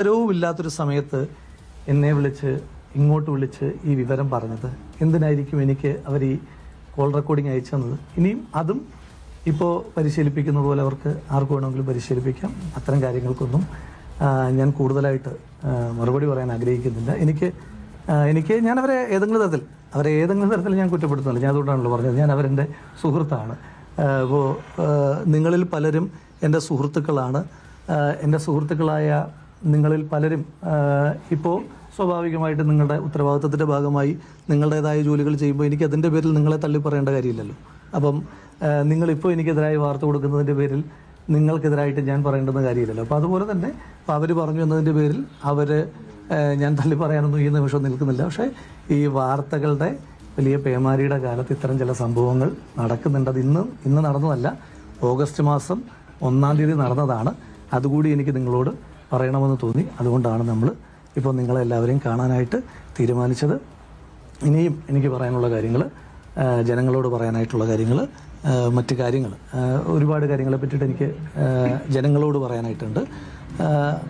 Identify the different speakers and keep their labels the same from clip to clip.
Speaker 1: വിവരവും ഇല്ലാത്തൊരു സമയത്ത് എന്നെ വിളിച്ച് ഇങ്ങോട്ട് വിളിച്ച് ഈ വിവരം പറഞ്ഞത്. എന്തിനായിരിക്കും എനിക്ക് അവർ ഈ കോൾ റെക്കോർഡിങ് അയച്ചു തന്നത്? ഇനിയും അതും ഇപ്പോൾ പരിശീലിപ്പിക്കുന്ന പോലെ അവർക്ക് ആർക്ക് വേണമെങ്കിലും പരിശീലിപ്പിക്കാം. അത്തരം കാര്യങ്ങൾക്കൊന്നും ഞാൻ കൂടുതലായിട്ട് മറുപടി പറയാൻ ആഗ്രഹിക്കുന്നില്ല. എനിക്ക് എനിക്ക് ഞാൻ അവരെ ഏതെങ്കിലും തരത്തിൽ അവരെ ഏതെങ്കിലും തരത്തിൽ ഞാൻ കുറ്റപ്പെടുത്തുന്നില്ല. ഞാൻ അതുകൊണ്ടാണല്ലോ പറഞ്ഞത്. ഞാൻ അവരെന്റെ സുഹൃത്താണ്. അപ്പോൾ നിങ്ങളിൽ പലരും എന്റെ സുഹൃത്തുക്കളാണ്. എന്റെ സുഹൃത്തുക്കളായ നിങ്ങളിൽ പലരും ഇപ്പോൾ സ്വാഭാവികമായിട്ട് നിങ്ങളുടെ ഉത്തരവാദിത്തത്തിന്റെ ഭാഗമായി നിങ്ങളുടേതായ ജോലികൾ ചെയ്യുമ്പോൾ എനിക്ക് അതിന്റെ പേരിൽ നിങ്ങളെ തള്ളി പറയേണ്ട കാര്യമില്ലല്ലോ. അപ്പം നിങ്ങളിപ്പോൾ എനിക്കെതിരായി വാർത്ത കൊടുക്കുന്നതിന്റെ പേരിൽ നിങ്ങൾക്കെതിരായിട്ട് ഞാൻ പറയേണ്ടുന്ന കാര്യമില്ലല്ലോ. അപ്പോൾ അതുപോലെ തന്നെ അപ്പോൾ അവർ പറഞ്ഞു എന്നതിന്റെ പേരിൽ അവർ ഞാൻ തള്ളി പറയാനൊന്നും ഈ നിമിഷം നിൽക്കുന്നില്ല. പക്ഷേ ഈ വാർത്തകളുടെ വലിയ പേമാരിയുടെ കാലത്ത് ഇത്തരം ചില സംഭവങ്ങൾ നടക്കുന്നുണ്ട്. അത് ഇന്ന് ഇന്ന് നടന്നതല്ല. ഓഗസ്റ്റ് മാസം ഒന്നാം തീയതി നടന്നതാണ്. അതുകൂടി എനിക്ക് നിങ്ങളോട് പറയണമെന്ന് തോന്നി. അതുകൊണ്ടാണ് നമ്മൾ ഇപ്പോൾ നിങ്ങളെല്ലാവരെയും കാണാനായിട്ട് തീരുമാനിച്ചത്. ഇനിയും എനിക്ക് പറയാനുള്ള കാര്യങ്ങൾ ജനങ്ങളോട് പറയാനായിട്ടുള്ള കാര്യങ്ങൾ മറ്റ് കാര്യങ്ങൾ. ഒരുപാട് കാര്യങ്ങളെ പറ്റിയിട്ട് എനിക്ക് ജനങ്ങളോട് പറയാനായിട്ടുണ്ട്.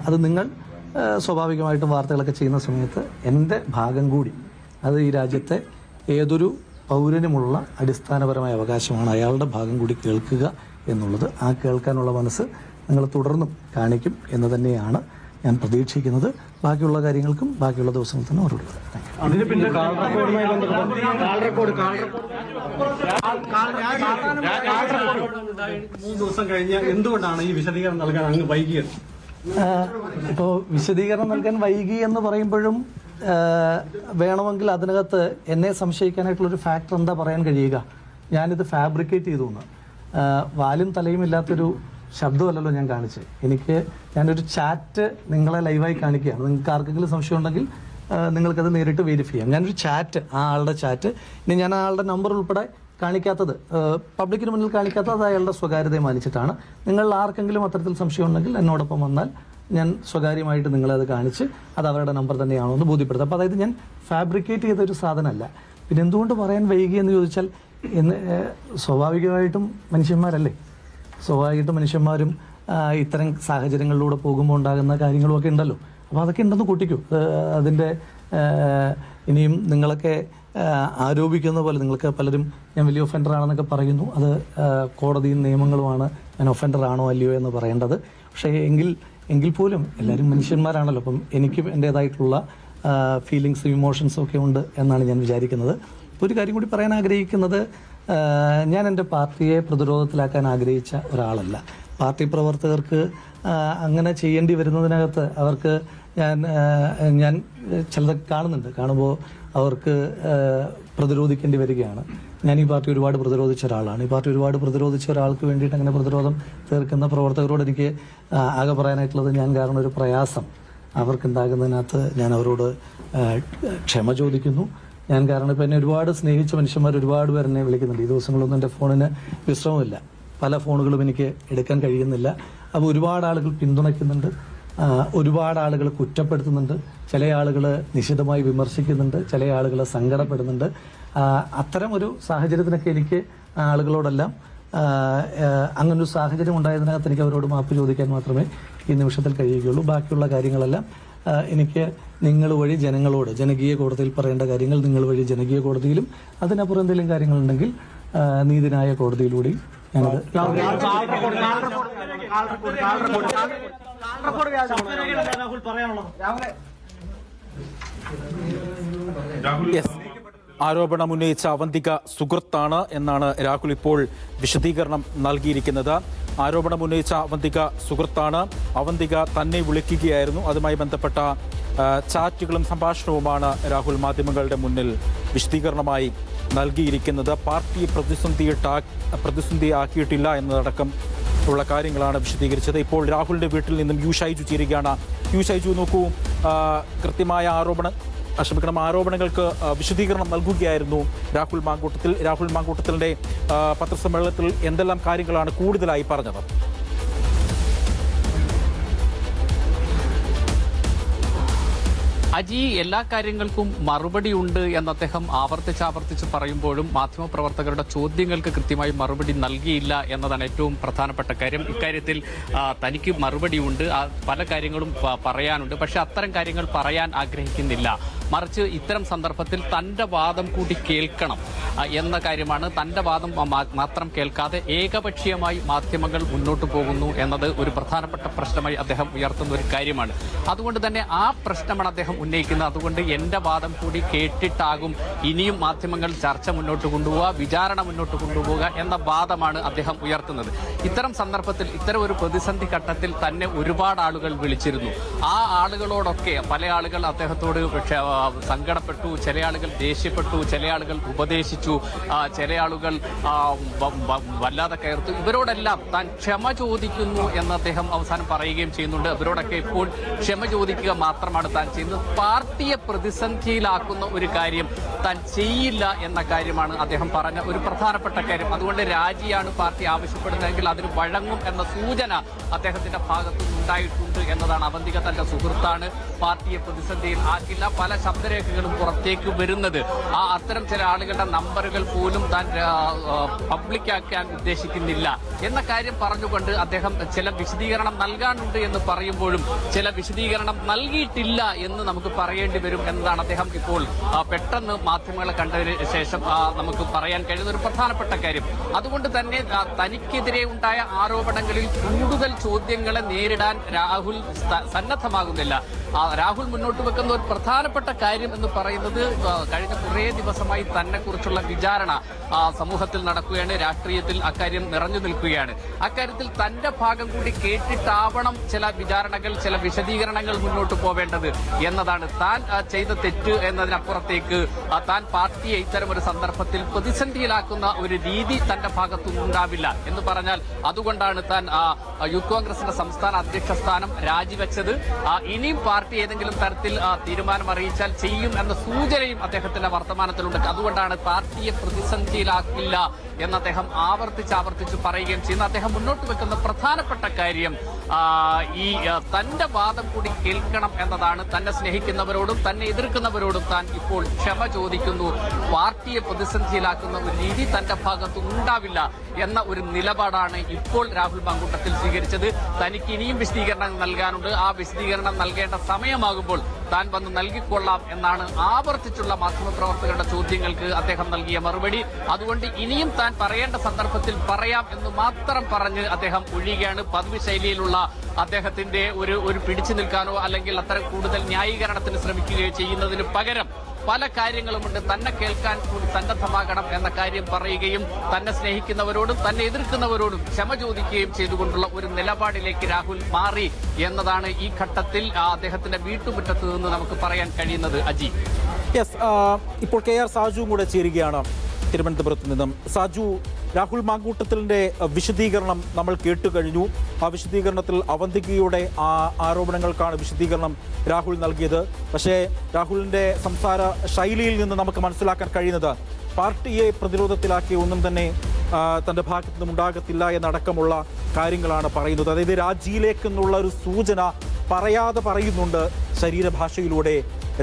Speaker 1: അത് നിങ്ങൾ സ്വാഭാവികമായിട്ടും വാർത്തകളൊക്കെ ചെയ്യുന്ന സമയത്ത് എന്റെ ഭാഗം കൂടി അത് ഈ രാജ്യത്തെ ഏതൊരു പൗരനുമുള്ള അടിസ്ഥാനപരമായ അവകാശമാണ് അയാളുടെ ഭാഗം കൂടി കേൾക്കുക എന്നുള്ളത് ആ കേൾക്കാനുള്ള മനസ്സ് നിങ്ങൾ തുടർന്നും കാണിക്കും എന്ന് തന്നെയാണ് ഞാൻ പ്രതീക്ഷിക്കുന്നത്. ബാക്കിയുള്ള കാര്യങ്ങൾക്കും ബാക്കിയുള്ള ദിവസങ്ങൾ തന്നെ മറുപടി
Speaker 2: ഇപ്പോ എന്തുകൊണ്ടാണ് ഈ വിശദീകരണം നൽകാൻ അങ്ങ് വൈകിയത്?
Speaker 1: ഇപ്പോൾ വിശദീകരണം നൽകാൻ വൈകി എന്ന് പറയുമ്പോഴും വേണമെങ്കിൽ അതിനകത്ത് എന്നെ സംശയിക്കാനായിട്ടുള്ള ഒരു ഫാക്ടർ എന്താ പറയാൻ കഴിയുക? ഞാനിത് ഫാബ്രിക്കേറ്റ് ചെയ്തു എന്ന് വാലും തലയും ഇല്ലാത്തൊരു ശബ്ദമല്ലല്ലോ ഞാൻ കാണിച്ചത് എനിക്ക് ഞാനൊരു ചാറ്റ് നിങ്ങളെ ലൈവായി കാണിക്കുകയാണ്. നിങ്ങൾക്ക് ആർക്കെങ്കിലും സംശയം ഉണ്ടെങ്കിൽ നിങ്ങൾക്കത് നേരിട്ട് വെരിഫൈ ചെയ്യാം. ഞാനൊരു ചാറ്റ് ആ ആളുടെ ചാറ്റ് ഇനി ഞാൻ ആളുടെ നമ്പർ ഉൾപ്പെടെ കാണിക്കാത്തത് പബ്ലിക്കിന് മുന്നിൽ കാണിക്കാത്തത് അയാളുടെ സ്വകാര്യതയെ മാനിച്ചിട്ടാണ്. നിങ്ങൾ ആർക്കെങ്കിലും അത്തരത്തിൽ സംശയം ഉണ്ടെങ്കിൽ എന്നോടൊപ്പം വന്നാൽ ഞാൻ സ്വകാര്യമായിട്ട് നിങ്ങളെ അത് കാണിച്ച് അത് അവരുടെ നമ്പർ തന്നെയാണോ എന്ന് ബോധ്യപ്പെടുത്തും. അപ്പോൾ അതായത് ഞാൻ ഫാബ്രിക്കേറ്റ് ചെയ്ത ഒരു സാധനമല്ല. പിന്നെ എന്തുകൊണ്ട് പറയാൻ വൈകി എന്ന് ചോദിച്ചാൽ എന്ന് സ്വാഭാവികമായിട്ടും മനുഷ്യന്മാരല്ലേ? സ്വാഭാവികമായിട്ടും മനുഷ്യന്മാരും ഇത്തരം സാഹചര്യങ്ങളിലൂടെ പോകുമ്പോൾ ഉണ്ടാകുന്ന കാര്യങ്ങളുമൊക്കെ ഉണ്ടല്ലോ. അപ്പോൾ അതൊക്കെ ഉണ്ടെന്ന് കൂട്ടിക്കൂ. അതിന്റെ ഇനിയും നിങ്ങളൊക്കെ ആരോപിക്കുന്ന പോലെ നിങ്ങൾക്ക് പലരും ഞാൻ വലിയ ഒഫൻഡർ ആണെന്നൊക്കെ പറയുന്നു. അത് കോടതിയും നിയമങ്ങളുമാണ് ഞാൻ ഒഫൻഡർ ആണോ അല്ലയോ എന്ന് പറയേണ്ടത്. പക്ഷേ എങ്കിൽ എങ്കിൽ പോലും എല്ലാവരും മനുഷ്യന്മാരാണല്ലോ. അപ്പം എനിക്കും എന്റേതായിട്ടുള്ള ഫീലിങ്സും ഇമോഷൻസും ഒക്കെ ഉണ്ട് എന്നാണ് ഞാൻ വിചാരിക്കുന്നത്. ഒരു കാര്യം കൂടി പറയാൻ ആഗ്രഹിക്കുന്നത്. ഞാൻ എന്റെ പാർട്ടിയെ പ്രതിരോധത്തിലാക്കാൻ ആഗ്രഹിച്ച ഒരാളല്ല. പാർട്ടി പ്രവർത്തകർക്ക് അങ്ങനെ ചെയ്യേണ്ടി വരുന്നതിനകത്ത് അവർക്ക് ഞാൻ ഞാൻ ചിലതൊക്കെ കാണുന്നുണ്ട്. കാണുമ്പോൾ അവർക്ക് പ്രതിരോധിക്കേണ്ടി വരികയാണ്. ഞാൻ ഈ പാർട്ടി ഒരുപാട് പ്രതിരോധിച്ച ഒരാളാണ്. ഈ പാർട്ടി ഒരുപാട് പ്രതിരോധിച്ച ഒരാൾക്ക് വേണ്ടിയിട്ട് അങ്ങനെ പ്രതിരോധം തീർക്കുന്ന പ്രവർത്തകരോട് എനിക്ക് ആകെ പറയാനായിട്ടുള്ളത് ഞാൻ കാരണം ഒരു പ്രയാസം. അവർക്കുണ്ടാകുന്നതിനകത്ത് ഞാൻ അവരോട് ക്ഷമ ചോദിക്കുന്നു. ഞാൻ കാരണം ഇപ്പം എന്നെ ഒരുപാട് സ്നേഹിച്ച മനുഷ്യന്മാർ ഒരുപാട് പേർ എന്നെ വിളിക്കുന്നുണ്ട്. ഈ ദിവസങ്ങളൊന്നും എന്റെ ഫോണിന് വിശ്രമമില്ല. പല ഫോണുകളും എനിക്ക് എടുക്കാൻ കഴിയുന്നില്ല. അപ്പോൾ ഒരുപാട് ആളുകൾ പിന്തുണയ്ക്കുന്നുണ്ട്. ഒരുപാട് ആളുകൾ കുറ്റപ്പെടുത്തുന്നുണ്ട്. ചില ആളുകൾ നിശിതമായി വിമർശിക്കുന്നുണ്ട്. ചില ആളുകൾ സങ്കടപ്പെടുന്നുണ്ട്. അത്തരം ഒരു സാഹചര്യത്തിനൊക്കെ എനിക്ക് ആളുകളോടെല്ലാം അങ്ങനൊരു സാഹചര്യം ഉണ്ടായതിനകത്ത് എനിക്ക് അവരോട് മാപ്പ് ചോദിക്കാൻ മാത്രമേ ഈ നിമിഷത്തിൽ കഴിയുകയുള്ളൂ. ബാക്കിയുള്ള കാര്യങ്ങളെല്ലാം എനിക്ക് നിങ്ങൾ വഴി ജനങ്ങളോട് ജനകീയ കോടതിയിൽ പറയേണ്ട കാര്യങ്ങൾ നിങ്ങൾ വഴി ജനകീയ കോടതിയിലും അതിനപ്പുറം എന്തെങ്കിലും കാര്യങ്ങളുണ്ടെങ്കിൽ നീതിനായ കോടതിയിലൂടെയും ഞാനത്
Speaker 2: രാഹുൽ പറയാനുള്ളത്?
Speaker 3: യെസ് ആരോപണം ഉന്നയിച്ച അവന്തിക സുഹൃത്താണ് എന്നാണ് രാഹുൽ ഇപ്പോൾ വിശദീകരണം നൽകിയിരിക്കുന്നത്. ആരോപണം ഉന്നയിച്ച അവന്തിക സുഹൃത്താണ്. അവന്തിക തന്നെ വിളിക്കുകയായിരുന്നു. അതുമായി ബന്ധപ്പെട്ട ചാറ്റുകളും സംഭാഷണവുമാണ് രാഹുൽ മാധ്യമങ്ങളുടെ മുന്നിൽ വിശദീകരണമായി നൽകിയിരിക്കുന്നത്. പാർട്ടി പ്രതിസന്ധിയിട്ടാ പ്രതിസന്ധിയാക്കിയിട്ടില്ല എന്നതടക്കം ഉള്ള കാര്യങ്ങളാണ് വിശദീകരിച്ചത്. ഇപ്പോൾ രാഹുലിന്റെ വീട്ടിൽ നിന്നും യു ഷൈജു ചേരുകയാണ്. യു ഷൈജു നോക്കൂ കൃത്യമായ ആരോപണം ക്ഷമിക്കണം ആരോപണങ്ങൾക്ക് വിശദീകരണം നൽകുകയായിരുന്നു രാഹുൽ മാങ്കൂട്ടത്തിൽ. രാഹുൽ മാങ്കൂട്ടത്തിന്റെ പത്രസമ്മേളനത്തിൽ എന്തെല്ലാം കാര്യങ്ങളാണ് കൂടുതലായി പറഞ്ഞത്?
Speaker 4: അജി എല്ലാ കാര്യങ്ങൾക്കും മറുപടി ഉണ്ട് എന്ന് അദ്ദേഹം ആവർത്തിച്ചാവർത്തിച്ച് ആവർത്തിച്ച് പറയുമ്പോഴും മാധ്യമപ്രവർത്തകരുടെ ചോദ്യങ്ങൾക്ക് കൃത്യമായി മറുപടി നൽകിയില്ല എന്നതാണ് ഏറ്റവും പ്രധാനപ്പെട്ട കാര്യം. ഇക്കാര്യത്തിൽ തനിക്ക് മറുപടി ഉണ്ട്. പല കാര്യങ്ങളും പറയാനുണ്ട്. പക്ഷേ അത്തരം കാര്യങ്ങൾ പറയാൻ ആഗ്രഹിക്കുന്നില്ല. മറിച്ച് ഇത്തരം സന്ദർഭത്തിൽ തന്റെ വാദം കൂടി കേൾക്കണം എന്ന കാര്യമാണ്. തന്റെ വാദം മാത്രം കേൾക്കാതെ ഏകപക്ഷീയമായി മാധ്യമങ്ങൾ മുന്നോട്ട് പോകുന്നു എന്നത് ഒരു പ്രധാനപ്പെട്ട പ്രശ്നമായി അദ്ദേഹം ഉയർത്തുന്ന ഒരു കാര്യമാണ്. അതുകൊണ്ട് തന്നെ ആ പ്രശ്നമാണ് അദ്ദേഹം ഉന്നയിക്കുന്നത്. അതുകൊണ്ട് എന്റെ വാദം കൂടി കേട്ടിട്ടാകും ഇനിയും മാധ്യമങ്ങൾ ചർച്ച മുന്നോട്ട് കൊണ്ടുപോവുക വിചാരണ മുന്നോട്ട് കൊണ്ടുപോവുക എന്ന വാദമാണ് അദ്ദേഹം ഉയർത്തുന്നത്. ഇത്തരം സന്ദർഭത്തിൽ ഇത്തരം ഒരു പ്രതിസന്ധി ഘട്ടത്തിൽ തന്നെ ഒരുപാട് ആളുകൾ വിളിച്ചിരുന്നു. ആ ആളുകളോടൊക്കെ പല ആളുകൾ അദ്ദേഹത്തോട് സങ്കടപ്പെട്ടു ചില ആളുകൾ ദേഷ്യപ്പെട്ടു ചില ആളുകൾ ഉപദേശിച്ചു ചില ആളുകൾ വല്ലാതെ കയർത്തു. ഇവരോടെല്ലാം താൻ ക്ഷമ ചോദിക്കുന്നു എന്ന് അദ്ദേഹം അവസാനം പറയുകയും ചെയ്യുന്നുണ്ട്. ഇവരോടൊക്കെ ഇപ്പോൾ ക്ഷമ ചോദിക്കുക മാത്രമാണ് താൻ ചെയ്യുന്നത്. പാർട്ടിയെ പ്രതിസന്ധിയിലാക്കുന്ന ഒരു കാര്യം താൻ ചെയ്യില്ല എന്ന കാര്യമാണ് അദ്ദേഹം പറഞ്ഞ ഒരു പ്രധാനപ്പെട്ട കാര്യം. അതുകൊണ്ട് രാജിയാണ് പാർട്ടി ആവശ്യപ്പെടുന്നതെങ്കിൽ അതിന് വഴങ്ങും എന്ന സൂചന അദ്ദേഹത്തിന്റെ ഭാഗത്തു നിന്നുണ്ടായിട്ടുണ്ട് എന്നതാണ് അവന്തിക തന്റെ സുഹൃത്താണ്. പാർട്ടിയെ പ്രതിസന്ധിയിൽ ആക്കില്ല. പല ശബ്ദരേഖകളും പുറത്തേക്ക് വരുന്നത് ആ അത്തരം ചില ആളുകളുടെ നമ്പറുകൾ പോലും താൻ പബ്ലിക്കാക്കാൻ ഉദ്ദേശിക്കുന്നില്ല എന്ന കാര്യം പറഞ്ഞുകൊണ്ട് അദ്ദേഹം ചില വിശദീകരണം നൽകാനുണ്ട് എന്ന് പറയുമ്പോഴും ചില വിശദീകരണം നൽകിയിട്ടില്ല എന്ന് നമുക്ക് പറയേണ്ടി വരും എന്നതാണ് അദ്ദേഹം ഇപ്പോൾ പെട്ടെന്ന് മാധ്യമങ്ങളെ കണ്ടതിന് ശേഷം നമുക്ക് പറയാൻ കഴിയുന്ന ഒരു പ്രധാനപ്പെട്ട കാര്യം. അതുകൊണ്ട് തന്നെ തനിക്കെതിരെ ഉണ്ടായ ആരോപണങ്ങളിൽ കൂടുതൽ ചോദ്യങ്ങളെ നേരിടാൻ രാഹുൽ സന്നദ്ധമാകുന്നില്ല. രാഹുൽ മുന്നോട്ട് വെക്കുന്ന ഒരു പ്രധാനപ്പെട്ട കാര്യം എന്ന് പറയുന്നത് കഴിഞ്ഞ കുറേ ദിവസമായി തന്നെ കുറിച്ചുള്ള വിചാരണ സമൂഹത്തിൽ നടക്കുകയാണ്. രാഷ്ട്രീയത്തിൽ അക്കാര്യം നിറഞ്ഞു നിൽക്കുകയാണ്. അക്കാര്യത്തിൽ തന്റെ ഭാഗം കൂടി കേട്ടിട്ടാവണം ചില വിചാരണകൾ ചില വിശദീകരണങ്ങൾ മുന്നോട്ട് പോവേണ്ടത് എന്നതാണ്. താൻ ചെയ്ത തെറ്റ് എന്നതിനപ്പുറത്തേക്ക് താൻ പാർട്ടിയെ ഇത്തരം ഒരു സന്ദർഭത്തിൽ പ്രതിസന്ധിയിലാക്കുന്ന ഒരു രീതി തന്റെ ഭാഗത്തുനിന്ന് ഉണ്ടാവില്ല എന്ന് പറഞ്ഞാൽ അതുകൊണ്ടാണ് താൻ യൂത്ത് കോൺഗ്രസിന്റെ സംസ്ഥാന അധ്യക്ഷ സ്ഥാനം രാജിവെച്ചത്. ഇനിയും പാർട്ടി ഏതെങ്കിലും തരത്തിൽ തീരുമാനം അറിയിച്ചാൽ ചെയ്യും എന്ന സൂചനയും അദ്ദേഹത്തിന്റെ വർത്തമാനത്തിലുണ്ട്. അതുകൊണ്ടാണ് പാർട്ടിയെ പ്രതിസന്ധിയിലാക്കില്ല എന്ന് അദ്ദേഹം ആവർത്തിച്ച് ആവർത്തിച്ച് പറയുകയും ചെയ്യുന്നു. അദ്ദേഹം മുന്നോട്ട് വെക്കുന്ന പ്രധാനപ്പെട്ട കാര്യം ഈ തന്റെ വാദം കൂടി കേൾക്കണം എന്നതാണ്. തന്നെ സ്നേഹിക്കുന്നവരോടും തന്നെ എതിർക്കുന്നവരോടും താൻ ഇപ്പോൾ ക്ഷമ ചോദിക്കുന്നു. പാർട്ടിയെ പ്രതിസന്ധിയിലാക്കുന്ന ഒരു രീതി തന്റെ ഭാഗത്ത് ഉണ്ടാവില്ല എന്ന ഒരു നിലപാടാണ് ഇപ്പോൾ രാഹുൽ മാങ്കൂട്ടത്തിൽ സ്വീകരിച്ചത്. തനിക്ക് ഇനിയും വിശദീകരണം നൽകാനുണ്ട്. ആ വിശദീകരണം നൽകേണ്ട സമയമാകുമ്പോൾ താൻ വന്ന് നൽകിക്കൊള്ളാം എന്നാണ് ആവർത്തിച്ചുള്ള മാധ്യമപ്രവർത്തകരുടെ ചോദ്യങ്ങൾക്ക് അദ്ദേഹം നൽകിയ മറുപടി. അതുകൊണ്ട് ഇനിയും താൻ പറയേണ്ട സന്ദർഭത്തിൽ പറയാം എന്ന് മാത്രം പറഞ്ഞ് അദ്ദേഹം ഒഴിയുകയാണ്. പതിവ് ശൈലിയിലുള്ള അദ്ദേഹത്തിന്റെ ഒരു ഒരു പിടിച്ചു നിൽക്കാനോ അല്ലെങ്കിൽ അത്തരം കൂടുതൽ ന്യായീകരണത്തിന് ശ്രമിക്കുകയോ ചെയ്യുന്നതിന് പകരം പല കാര്യങ്ങളുമുണ്ട്. തന്നെ കേൾക്കാൻ കൂടി സന്നദ്ധമാകണം എന്ന കാര്യം പറയുകയും തന്നെ സ്നേഹിക്കുന്നവരോടും തന്നെ എതിർക്കുന്നവരോടും ക്ഷമ ചോദിക്കുകയും ചെയ്തുകൊണ്ടുള്ള ഒരു നിലപാടിലേക്ക് രാഹുൽ മാറി എന്നതാണ് ഈ ഘട്ടത്തിൽ അദ്ദേഹത്തിന്റെ വീട്ടുമുറ്റത്ത് നിന്ന് നമുക്ക് പറയാൻ കഴിയുന്നത്. അജി.
Speaker 3: യെസ് ഇപ്പോൾ കെ ആർ സാജുവും കൂടെ ചേരുകയാണ് തിരുവനന്തപുരത്ത് നിന്നും. സാജു രാഹുൽ മാങ്കൂട്ടത്തിലിന്റെ അഹ്, വിശദീകരണം നമ്മൾ കേട്ടു കഴിഞ്ഞു ആ വിശദീകരണത്തിൽ അവന്തികയുടെ ആ ആരോപണങ്ങൾക്കാണ് വിശദീകരണം രാഹുൽ നൽകിയത്. പക്ഷേ രാഹുലിന്റെ സംസാര ശൈലിയിൽ നിന്ന് നമുക്ക് മനസ്സിലാക്കാൻ കഴിയുന്നത് പാർട്ടിയെ പ്രതിരോധത്തിലാക്കിയ ഒന്നും തന്നെ തന്റെ ഭാഗത്തു നിന്നും ഉണ്ടാകത്തില്ല എന്നടക്കമുള്ള കാര്യങ്ങളാണ് പറയുന്നത്. അതായത് രാജിയിലേക്കെന്നുള്ള ഒരു സൂചന പറയാതെ പറയുന്നുണ്ട് ശരീരഭാഷയിലൂടെ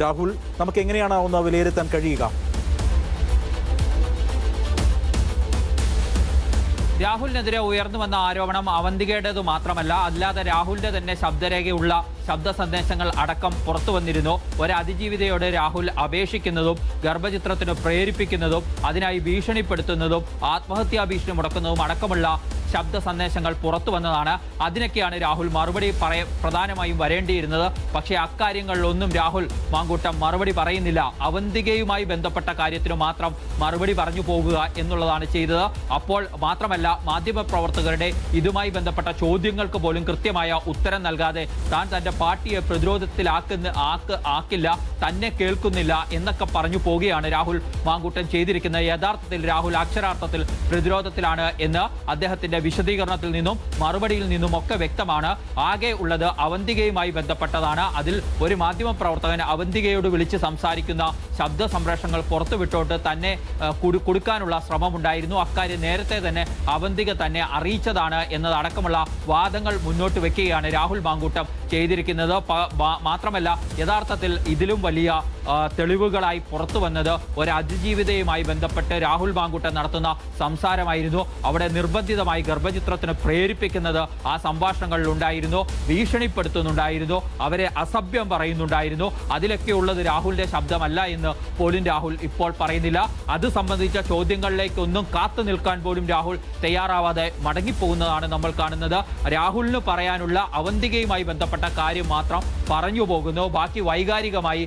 Speaker 3: രാഹുൽ. നമുക്ക് എങ്ങനെയാണ് ഒന്ന് വിലയിരുത്താൻ കഴിയുക?
Speaker 5: രാഹുലിനെതിരെ ഉയർന്നു വന്ന ആരോപണം അവന്തികയുടേത് മാത്രമല്ല അല്ലാതെ രാഹുലിന്റെ തന്നെ ശബ്ദരേഖയുള്ള ശബ്ദ സന്ദേശങ്ങൾ അടക്കം പുറത്തു വന്നിരുന്നു. ഒരതിജീവിതയോട് രാഹുൽ അപേക്ഷിക്കുന്നതും ഗർഭചിത്രത്തിന് പ്രേരിപ്പിക്കുന്നതും അതിനായി ഭീഷണിപ്പെടുത്തുന്നതും ആത്മഹത്യാ ഭീഷണി മുടക്കുന്നതും അടക്കമുള്ള ശബ്ദ സന്ദേശങ്ങൾ പുറത്തു വന്നതാണ്. അതിനൊക്കെയാണ് രാഹുൽ മറുപടി പറയ പ്രധാനമായും വരേണ്ടിയിരുന്നത്. പക്ഷേ അക്കാര്യങ്ങളിലൊന്നും രാഹുൽ മാങ്കൂട്ടം മറുപടി പറയുന്നില്ല. അവന്തികയുമായി ബന്ധപ്പെട്ട കാര്യത്തിന് മാത്രം മറുപടി പറഞ്ഞു പോകുക എന്നുള്ളതാണ് ചെയ്തത്. അപ്പോൾ മാത്രമല്ല മാധ്യമപ്രവർത്തകരുടെ ഇതുമായി ബന്ധപ്പെട്ട ചോദ്യങ്ങൾക്ക് പോലും കൃത്യമായ ഉത്തരം നൽകാതെ താൻ തന്റെ പാർട്ടിയെ പ്രതിരോധത്തിലാക്കുന്ന ആക്ക് ആക്കില്ല തന്നെ കേൾക്കുന്നില്ല എന്നൊക്കെ പറഞ്ഞു പോവുകയാണ് രാഹുൽ മാങ്കൂട്ടം ചെയ്തിരിക്കുന്നത്. യഥാർത്ഥത്തിൽ രാഹുൽ അക്ഷരാർത്ഥത്തിൽ പ്രതിരോധത്തിലാണ് എന്ന് അദ്ദേഹത്തിന്റെ രാഹുലിന്റെ വിശദീകരണത്തിൽ നിന്നും മറുപടിയിൽ നിന്നും ഒക്കെ വ്യക്തമാണ്. ആകെ ഉള്ളത് അവന്തികയുമായി ബന്ധപ്പെട്ടതാണ്. അതിൽ ഒരു മാധ്യമ പ്രവർത്തകൻ അവന്തികയോട് വിളിച്ച് സംസാരിക്കുന്ന ശബ്ദ സംപ്രേഷണങ്ങൾ പുറത്തുവിട്ടോട്ട് തന്നെ കൊടുക്കാനുള്ള ശ്രമമുണ്ടായിരുന്നു. അക്കാര്യം നേരത്തെ തന്നെ അവന്തിക തന്നെ അറിയിച്ചതാണ് എന്നതടക്കമുള്ള വാദങ്ങൾ മുന്നോട്ട് വെക്കുകയാണ് രാഹുൽ മാങ്കൂട്ടം ചെയ്തിരിക്കുന്നത്. മാത്രമല്ല യഥാർത്ഥത്തിൽ ഇതിലും വലിയ തെളിവുകളായി പുറത്തു വന്നത് ഒരു അതിജീവിതയുമായി ബന്ധപ്പെട്ട് രാഹുൽ മാങ്കൂട്ടം നടത്തുന്ന സംസാരമായിരുന്നു. അവിടെ നിർബന്ധിതമായി ഗർഭചിത്രത്തിന് പ്രേരിപ്പിക്കുന്നത് ആ സംഭാഷണങ്ങളിൽ ഉണ്ടായിരുന്നു ഭീഷണിപ്പെടുത്തുന്നുണ്ടായിരുന്നു അവരെ അസഭ്യം പറയുന്നുണ്ടായിരുന്നു. അതിലൊക്കെ ഉള്ളത് രാഹുലിന്റെ ശബ്ദമല്ല എന്ന് പോലും രാഹുൽ ഇപ്പോൾ പറയുന്നില്ല. അത് സംബന്ധിച്ച ചോദ്യങ്ങളിലേക്കൊന്നും കാത്തു നിൽക്കാൻ പോലും രാഹുൽ തയ്യാറാവാതെ മടങ്ങിപ്പോകുന്നതാണ് നമ്മൾ കാണുന്നത്. രാഹുലിന് പറയാനുള്ള അവന്തികയുമായി ബന്ധപ്പെട്ട കാര്യം മാത്രം പറഞ്ഞു പോകുന്നു. ബാക്കി വൈകാരികമായി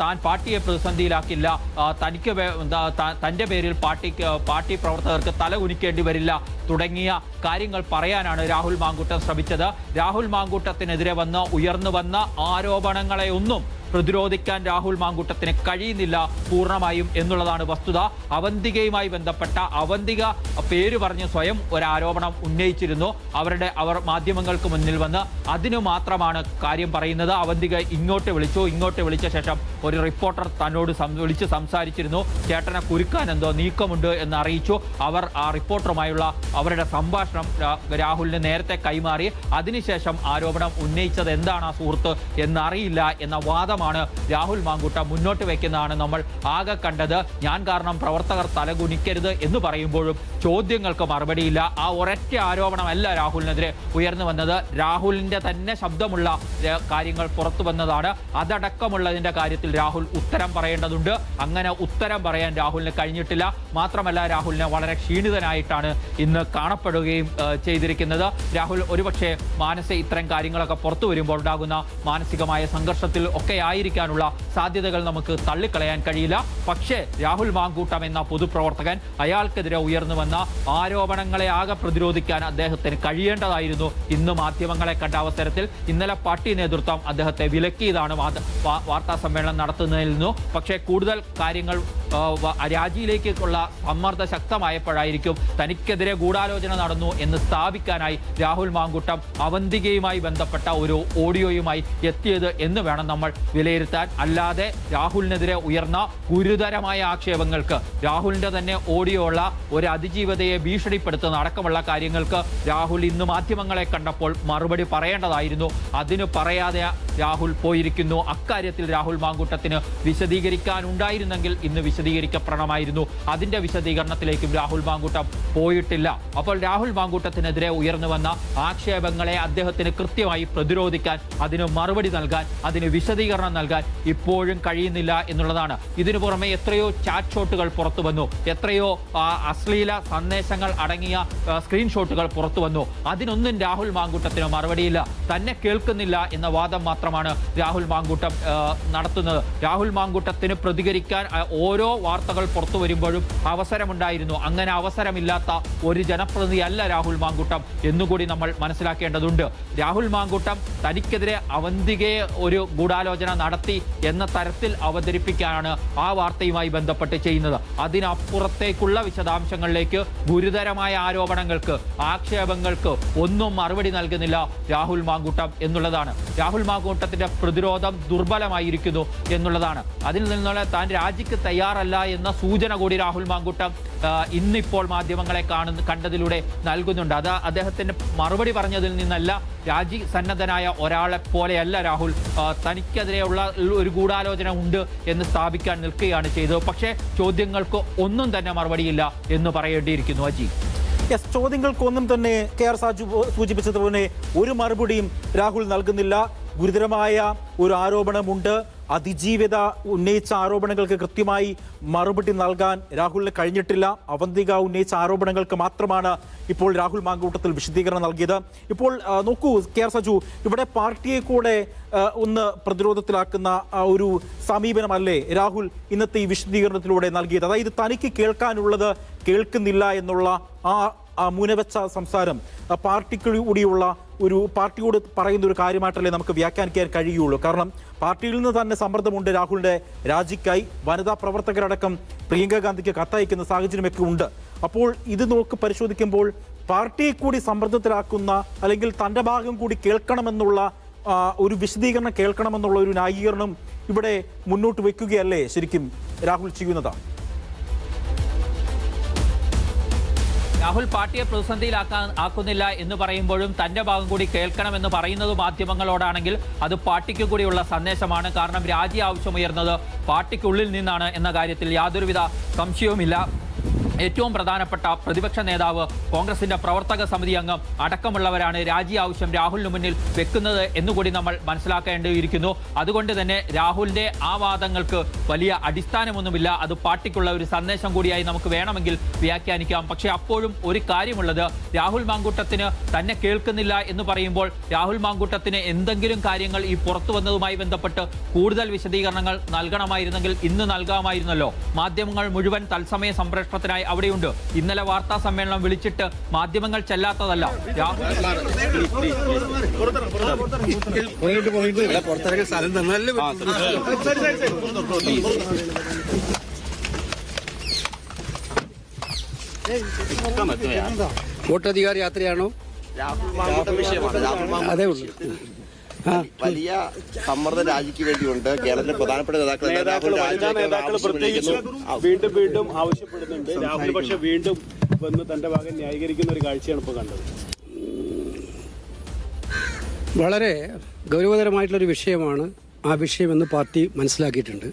Speaker 5: താൻ പാർട്ടിയെ പ്രതിസന്ധിയിലാക്കില്ല. തനിക്ക് വേ- എന്താ, ത- തന്റെ പേരിൽ പാർട്ടിക്ക് പാർട്ടി പ്രവർത്തകർക്ക് തല കുനിക്കേണ്ടി വരില്ല. തുടങ്ങിയ കാര്യങ്ങൾ പറയാനാണ് രാഹുൽ മാങ്കൂട്ടം ശ്രമിച്ചത്. രാഹുൽ മാങ്കൂട്ടത്തിനെതിരെ വന്ന് ഉയർന്നു വന്ന ആരോപണങ്ങളെ ഒന്നും പ്രതിരോധിക്കാൻ രാഹുൽ മാങ്കൂട്ടത്തിന് കഴിയുന്നില്ല പൂർണമായും എന്നുള്ളതാണ് വസ്തുത. അവന്തികയുമായി ബന്ധപ്പെട്ട അവന്തിക പേര് പറഞ്ഞ് സ്വയം ഒരു ആരോപണം ഉന്നയിച്ചിരുന്നു. അവരുടെ അവർ മാധ്യമങ്ങൾക്ക് മുന്നിൽ വന്ന് അതിനു മാത്രമാണ് കാര്യം പറയുന്നത്. അവന്തിക ഇങ്ങോട്ട് വിളിച്ചു. ഇങ്ങോട്ട് വിളിച്ച ശേഷം ഒരു റിപ്പോർട്ടർ തന്നോട് വിളിച്ച് സംസാരിച്ചിരുന്നു. ചേട്ടനെ കുരുക്കാൻ എന്തോ നീക്കമുണ്ട് എന്ന് അറിയിച്ചു. അവർ ആ റിപ്പോർട്ടറുമായുള്ള അവരുടെ സംഭാഷണം രാഹുലിന് നേരത്തെ കൈമാറി. അതിനുശേഷം ആരോപണം ഉന്നയിച്ചത് എന്താണ് ആ സുഹൃത്ത് എന്നറിയില്ല എന്ന വാദമാണ് രാഹുൽ മാങ്കുട്ട മുന്നോട്ട് വെക്കുന്നതാണ് നമ്മൾ ആകെ കണ്ടത്. ഞാൻ കാരണം പ്രവർത്തകർ തലകുനിക്കരുത് എന്ന് പറയുമ്പോഴും ചോദ്യങ്ങൾക്ക് മറുപടിയില്ല. ആ ഒരൊറ്റ ആരോപണമല്ല രാഹുലിനെതിരെ ഉയർന്നു വന്നത്. രാഹുലിന്റെ തന്നെ ശബ്ദമുള്ള കാര്യങ്ങൾ പുറത്തു വന്നതാണ്. അതടക്കമുള്ളതിന്റെ കാര്യത്തിൽ രാഹുൽ ഉത്തരം പറയേണ്ടതുണ്ട്. അങ്ങനെ ഉത്തരം പറയാൻ രാഹുലിന് കഴിഞ്ഞിട്ടില്ല. മാത്രമല്ല രാഹുലിനെ വളരെ ക്ഷീണിതനായിട്ടാണ് ഇന്ന് കാണപ്പെടുകയും ചെയ്തിരിക്കുന്നത്. രാഹുൽ ഒരുപക്ഷെ മാനസ ഇത്തരം കാര്യങ്ങളൊക്കെ പുറത്തു വരുമ്പോൾ ഉണ്ടാകുന്ന മാനസികമായ സംഘർഷത്തിൽ ഒക്കെ ആയിരിക്കാനുള്ള സാധ്യതകൾ നമുക്ക് തള്ളിക്കളയാൻ കഴിയില്ല. പക്ഷേ രാഹുൽ മാങ്കൂട്ടം എന്ന പൊതുപ്രവർത്തകൻ അയാൾക്കെതിരെ ഉയർന്നു വന്ന ആരോപണങ്ങളെ ആകെ പ്രതിരോധിക്കാൻ അദ്ദേഹത്തിന് കഴിയേണ്ടതായിരുന്നു. ഇന്ന് മാധ്യമങ്ങളെ കണ്ട അവസരത്തിൽ ഇന്നലെ പാർട്ടി നേതൃത്വം അദ്ദേഹത്തെ വിലക്കിയതാണ് വാർത്താ സമ്മേളനം നടത്തുന്നതിൽ നിന്നു. പക്ഷേ കൂടുതൽ കാര്യങ്ങൾ രാജിയിലേക്കുള്ള സമ്മർദ്ദം ശക്തമായപ്പോഴായിരിക്കും തനിക്കെതിരെ ഗൂഢാലോചന നടന്നു എന്ന് സ്ഥാപിക്കാനായി രാഹുൽ മാങ്കുട്ടം അവന്തികയുമായി ബന്ധപ്പെട്ട ഒരു ഓഡിയോയുമായി എത്തിയത് എന്ന് വേണം നമ്മൾ വിലയിരുത്താൻ. അല്ലാതെ രാഹുലിനെതിരെ ഉയർന്ന ഗുരുതരമായ ആക്ഷേപങ്ങൾക്ക് രാഹുലിന്റെ തന്നെ ഓഡിയോ ഉള്ള ഒരു അതിജീവതയെ ഭീഷണിപ്പെടുത്തുന്ന അടക്കമുള്ള കാര്യങ്ങൾക്ക് രാഹുൽ ഇന്ന് മാധ്യമങ്ങളെ കണ്ടപ്പോൾ മറുപടി പറയേണ്ടതായിരുന്നു. അതിന് പറയാതെ രാഹുൽ പോയിരിക്കുന്നു. അക്കാര്യത്തിൽ രാഹുൽ മാങ്കൂട്ടത്തിന് വിശദീകരിക്കാനുണ്ടായിരുന്നെങ്കിൽ ഇന്ന് വിശദീകരിക്കപ്പെടണമായിരുന്നു. അതിന്റെ വിശദീകരണത്തിലേക്കും രാഹുൽ മാങ്കൂട്ടം പോയിട്ടില്ല. അപ്പോൾ രാഹുൽ മാങ്കൂട്ടത്തിനെതിരെ ഉയർന്നു വന്ന ആക്ഷേപങ്ങളെ അദ്ദേഹത്തിന് കൃത്യമായി പ്രതിരോധിക്കാൻ അതിന് മറുപടി നൽകാൻ അതിന് വിശദീകരണം നൽകാൻ ഇപ്പോഴും കഴിയുന്നില്ല എന്നുള്ളതാണ്. ഇതിനു പുറമെ എത്രയോ ചാറ്റ് ഷോട്ടുകൾ പുറത്തു വന്നു. എത്രയോ അശ്ലീല സന്ദേശങ്ങൾ അടങ്ങിയ സ്ക്രീൻഷോട്ടുകൾ പുറത്തു വന്നു. അതിനൊന്നും രാഹുൽ മാങ്കൂട്ടത്തിന് മറുപടിയില്ല. തന്നെ കേൾക്കുന്നില്ല എന്ന വാദം മാത്രമാണ് രാഹുൽ മാങ്കൂട്ടം നടത്തുന്നത്. രാഹുൽ മാങ്കൂട്ടത്തിന് പ്രതികരിക്കാൻ ഓരോ വാർത്തകൾ പുറത്തു വരുമ്പോഴും അവസരമുണ്ടായിരുന്നു. അങ്ങനെ അവസരമില്ലാത്ത ഒരു ജനപ്രതിനിധിയല്ല രാഹുൽ മാങ്കൂട്ടം എന്നുകൂടി നമ്മൾ മനസ്സിലാക്കേണ്ടതുണ്ട്. രാഹുൽ മാങ്കൂട്ടം തനിക്കെതിരെ അവന്തികയെ ഒരു ഗൂഢാലോചന നടത്തി എന്ന തരത്തിൽ അവതരിപ്പിക്കാനാണ് ആ വാർത്തയുമായി ബന്ധപ്പെട്ട് ചെയ്യുന്നത്. അതിനപ്പുറത്തേക്കുള്ള വിശദാംശങ്ങളിലേക്ക് ഗുരുതരമായ ആരോപണങ്ങൾക്ക് ആക്ഷേപങ്ങൾക്ക് ഒന്നും മറുപടി നൽകുന്നില്ല രാഹുൽ മാങ്കൂട്ടം എന്നുള്ളതാണ്. രാഹുൽ മാങ്കൂട്ടത്തിന്റെ പ്രതിരോധം ദുർബലമായിരിക്കുന്നു എന്നുള്ളതാണ്. അതിൽ നിന്നുള്ള താൻ രാജിക്ക് തയ്യാറല്ല എന്ന സൂചന കൂടി രാഹുൽ മാങ്കൂട്ടം ഇന്നിപ്പോൾ മാധ്യമങ്ങളെ കാണുന്ന കണ്ടതിലൂടെ നൽകുന്നുണ്ട്. അത് അദ്ദേഹത്തിന്റെ മറുപടി പറഞ്ഞതിൽ നിന്നല്ല രാജി സന്നദ്ധനായ ഒരാളെ പോലെയല്ല രാഹുൽ. തനിക്കെതിരെയുള്ള ഒരു ഗൂഢാലോചന ഉണ്ട് എന്ന് സ്ഥാപിക്കാൻ നിൽക്കുകയാണ് ചെയ്തത്. പക്ഷേ ചോദ്യങ്ങൾക്ക് ഒന്നും തന്നെ മറുപടിയില്ല എന്ന് പറയേണ്ടിയിരിക്കുന്നു അജി.
Speaker 3: യെസ് ചോദ്യങ്ങൾക്കൊന്നും തന്നെ കെ ആർ സാജു സൂചിപ്പിച്ചതുപോലെ ഒരു മറുപടിയും രാഹുൽ നൽകുന്നില്ല. ഗുരുതരമായ ഒരു ആരോപണമുണ്ട്. അതിജീവിത ഉന്നയിച്ച ആരോപണങ്ങൾക്ക് കൃത്യമായി മറുപടി നൽകാൻ രാഹുലിന് കഴിഞ്ഞിട്ടില്ല. അവന്തിക ഉന്നയിച്ച ആരോപണങ്ങൾക്ക് മാത്രമാണ് ഇപ്പോൾ രാഹുൽ മാങ്കൂട്ടത്തിൽ വിശദീകരണം നൽകിയത്. ഇപ്പോൾ നോക്കൂ കെ ആർ സജു ഇവിടെ പാർട്ടിയെ കൂടെ ഒന്ന് പ്രതിരോധത്തിലാക്കുന്ന ഒരു സമീപനമല്ലേ രാഹുൽ ഇന്നത്തെ ഈ വിശദീകരണത്തിലൂടെ നൽകിയത്? അതായത് തനിക്ക് കേൾക്കാനുള്ളത് കേൾക്കുന്നില്ല എന്നുള്ള ആ മുനവെച്ച സംസാരം പാർട്ടിക്ക് കൂടിയുള്ള ഒരു പാർട്ടിയോട് പറയുന്ന ഒരു കാര്യമായിട്ടല്ലേ നമുക്ക് വ്യാഖ്യാനിക്കാൻ കഴിയുള്ളൂ. കാരണം പാർട്ടിയിൽ നിന്ന് തന്നെ സമ്മർദ്ദമുണ്ട് രാഹുലിന്റെ രാജിക്കായി. വനിതാ പ്രവർത്തകരടക്കം പ്രിയങ്ക ഗാന്ധിക്ക് കത്തയക്കുന്ന സാഹചര്യമൊക്കെ ഉണ്ട്. അപ്പോൾ ഇത് നോക്ക് പരിശോധിക്കുമ്പോൾ പാർട്ടിയെ കൂടി സമ്മർദ്ദത്തിലാക്കുന്ന അല്ലെങ്കിൽ തന്റെ ഭാഗം കൂടി കേൾക്കണമെന്നുള്ള ഒരു വിശദീകരണം കേൾക്കണമെന്നുള്ള ഒരു ന്യായീകരണം ഇവിടെ മുന്നോട്ട് വെക്കുകയല്ലേ ശരിക്കും രാഹുൽ ചെയ്യുന്നത്?
Speaker 5: രാഹുൽ പാർട്ടിയെ പ്രതിസന്ധിയിലാക്കാൻ ആക്കുന്നില്ല എന്ന് പറയുമ്പോഴും തന്റെ ഭാഗം കൂടി കേൾക്കണമെന്ന് പറയുന്നത് മാധ്യമങ്ങളോടാണെങ്കിൽ അത് പാർട്ടിക്ക് കൂടിയുള്ള സന്ദേശമാണ്. കാരണം രാജി ആവശ്യമുയർന്നത് പാർട്ടിക്കുള്ളിൽ നിന്നാണ് എന്ന കാര്യത്തിൽ യാതൊരുവിധ സംശയവുമില്ല. ഏറ്റവും പ്രധാനപ്പെട്ട പ്രതിപക്ഷ നേതാവ് കോൺഗ്രസിന്റെ പ്രവർത്തക സമിതി അംഗം അടക്കമുള്ളവരാണ് രാജി ആവശ്യം രാഹുലിന് മുന്നിൽ വെക്കുന്നത് എന്നുകൂടി നമ്മൾ മനസ്സിലാക്കേണ്ടിയിരിക്കുന്നു. അതുകൊണ്ട് തന്നെ രാഹുലിന്റെ ആ വാദങ്ങൾക്ക് വലിയ അടിസ്ഥാനമൊന്നുമില്ല. അത് പാർട്ടിക്കുള്ള ഒരു സന്ദേശം കൂടിയായി നമുക്ക് വേണമെങ്കിൽ വ്യാഖ്യാനിക്കാം. പക്ഷേ അപ്പോഴും ഒരു കാര്യമുള്ളത് രാഹുൽ മാങ്കൂട്ടത്തിന് തന്നെ കേൾക്കുന്നില്ല എന്ന് പറയുമ്പോൾ രാഹുൽ മാങ്കൂട്ടത്തിന് എന്തെങ്കിലും കാര്യങ്ങൾ ഈ പുറത്തു വന്നതുമായി ബന്ധപ്പെട്ട് കൂടുതൽ വിശദീകരണങ്ങൾ നൽകണമായിരുന്നെങ്കിൽ ഇന്ന് നൽകാമായിരുന്നല്ലോ. മാധ്യമങ്ങൾ മുഴുവൻ തത്സമയ സംപ്രേഷണത്തിനായി അവിടെയുണ്ട്. ഇന്നലെ വാർത്താ സമ്മേളനം വിളിച്ചിട്ട് മാധ്യമങ്ങൾ ചെല്ലാത്തതല്ല. രാഹുൽ
Speaker 6: വോട്ടധികാര യാത്രയാണോ? അതേ ഉള്ളൂ.
Speaker 7: വലിയ സമ്മർദ്ദം രാജിക്ക് വേണ്ടിയുണ്ട്. കേരളത്തിലെ പ്രധാനപ്പെട്ട നേതാക്കൾ
Speaker 8: നേതാക്കൾ വനിതാ നേതാക്കൾ പ്രത്യേകിച്ച് വീണ്ടും വീണ്ടും ആവശ്യപ്പെടുന്നുണ്ട്. രാഹുൽ പക്ഷെ വീണ്ടും വന്ന് തന്റെ ഭാഗം ന്യായീകരിക്കുന്ന ഒരു കാഴ്ചയാണ് ഇപ്പോൾ കണ്ടത്.
Speaker 6: വളരെ ഗൗരവതരമായിട്ടുള്ളൊരു വിഷയമാണ് ആ വിഷയമെന്ന് പാർട്ടി മനസ്സിലാക്കിയിട്ടുണ്ട്.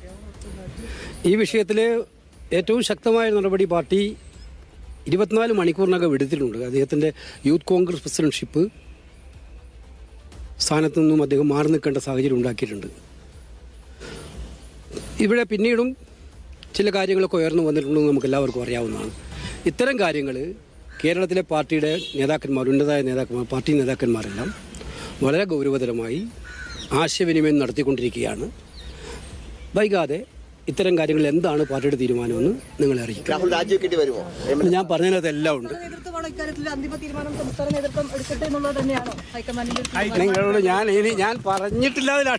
Speaker 6: ഈ വിഷയത്തിൽ ഏറ്റവും ശക്തമായ നടപടി പാർട്ടി ഇരുപത്തിനാല് മണിക്കൂറിനകം എടുത്തിട്ടുണ്ട്. അദ്ദേഹത്തിന്റെ യൂത്ത് കോൺഗ്രസ് പ്രസിഡന്റ്ഷിപ്പ് സ്ഥാനത്തു നിന്നും അദ്ദേഹം മാറി നിൽക്കേണ്ട സാഹചര്യം ഉണ്ടാക്കിയിട്ടുണ്ട്. ഇവിടെ പിന്നീടും ചില കാര്യങ്ങളൊക്കെ ഉയർന്നു വന്നിട്ടുണ്ടെന്ന് നമുക്ക് എല്ലാവർക്കും അറിയാവുന്നതാണ്. ഇത്തരം കാര്യങ്ങൾ കേരളത്തിലെ പാർട്ടിയുടെ നേതാക്കന്മാർ ഉന്നതായ നേതാക്കന്മാർ പാർട്ടി നേതാക്കന്മാരെല്ലാം വളരെ ഗൗരവതരമായി ആശയവിനിമയം നടത്തിക്കൊണ്ടിരിക്കുകയാണ്. വൈകാതെ ഇത്തരം കാര്യങ്ങൾ എന്താണ് പാർട്ടിയുടെ തീരുമാനമെന്ന് നിങ്ങൾ അറിയിക്കും.
Speaker 7: രാഹുൽ രാജിവെക്കേണ്ടി വരുമോ?
Speaker 6: ഞാൻ പറഞ്ഞതിനകത്ത് എല്ലാം ഉണ്ട്.
Speaker 9: നേതൃത്വമാണ് ഇക്കാര്യത്തിൽ അന്തിമ തീരുമാനം സംസ്ഥാന നേതൃത്വം എടുക്കട്ടെ എന്നുള്ളത് തന്നെയാണോ ഹൈക്കമാൻഡിന്റെ
Speaker 6: നിങ്ങളോട് ഞാൻ ഇനി ഞാൻ പറഞ്ഞിട്ടില്ല അതിൽ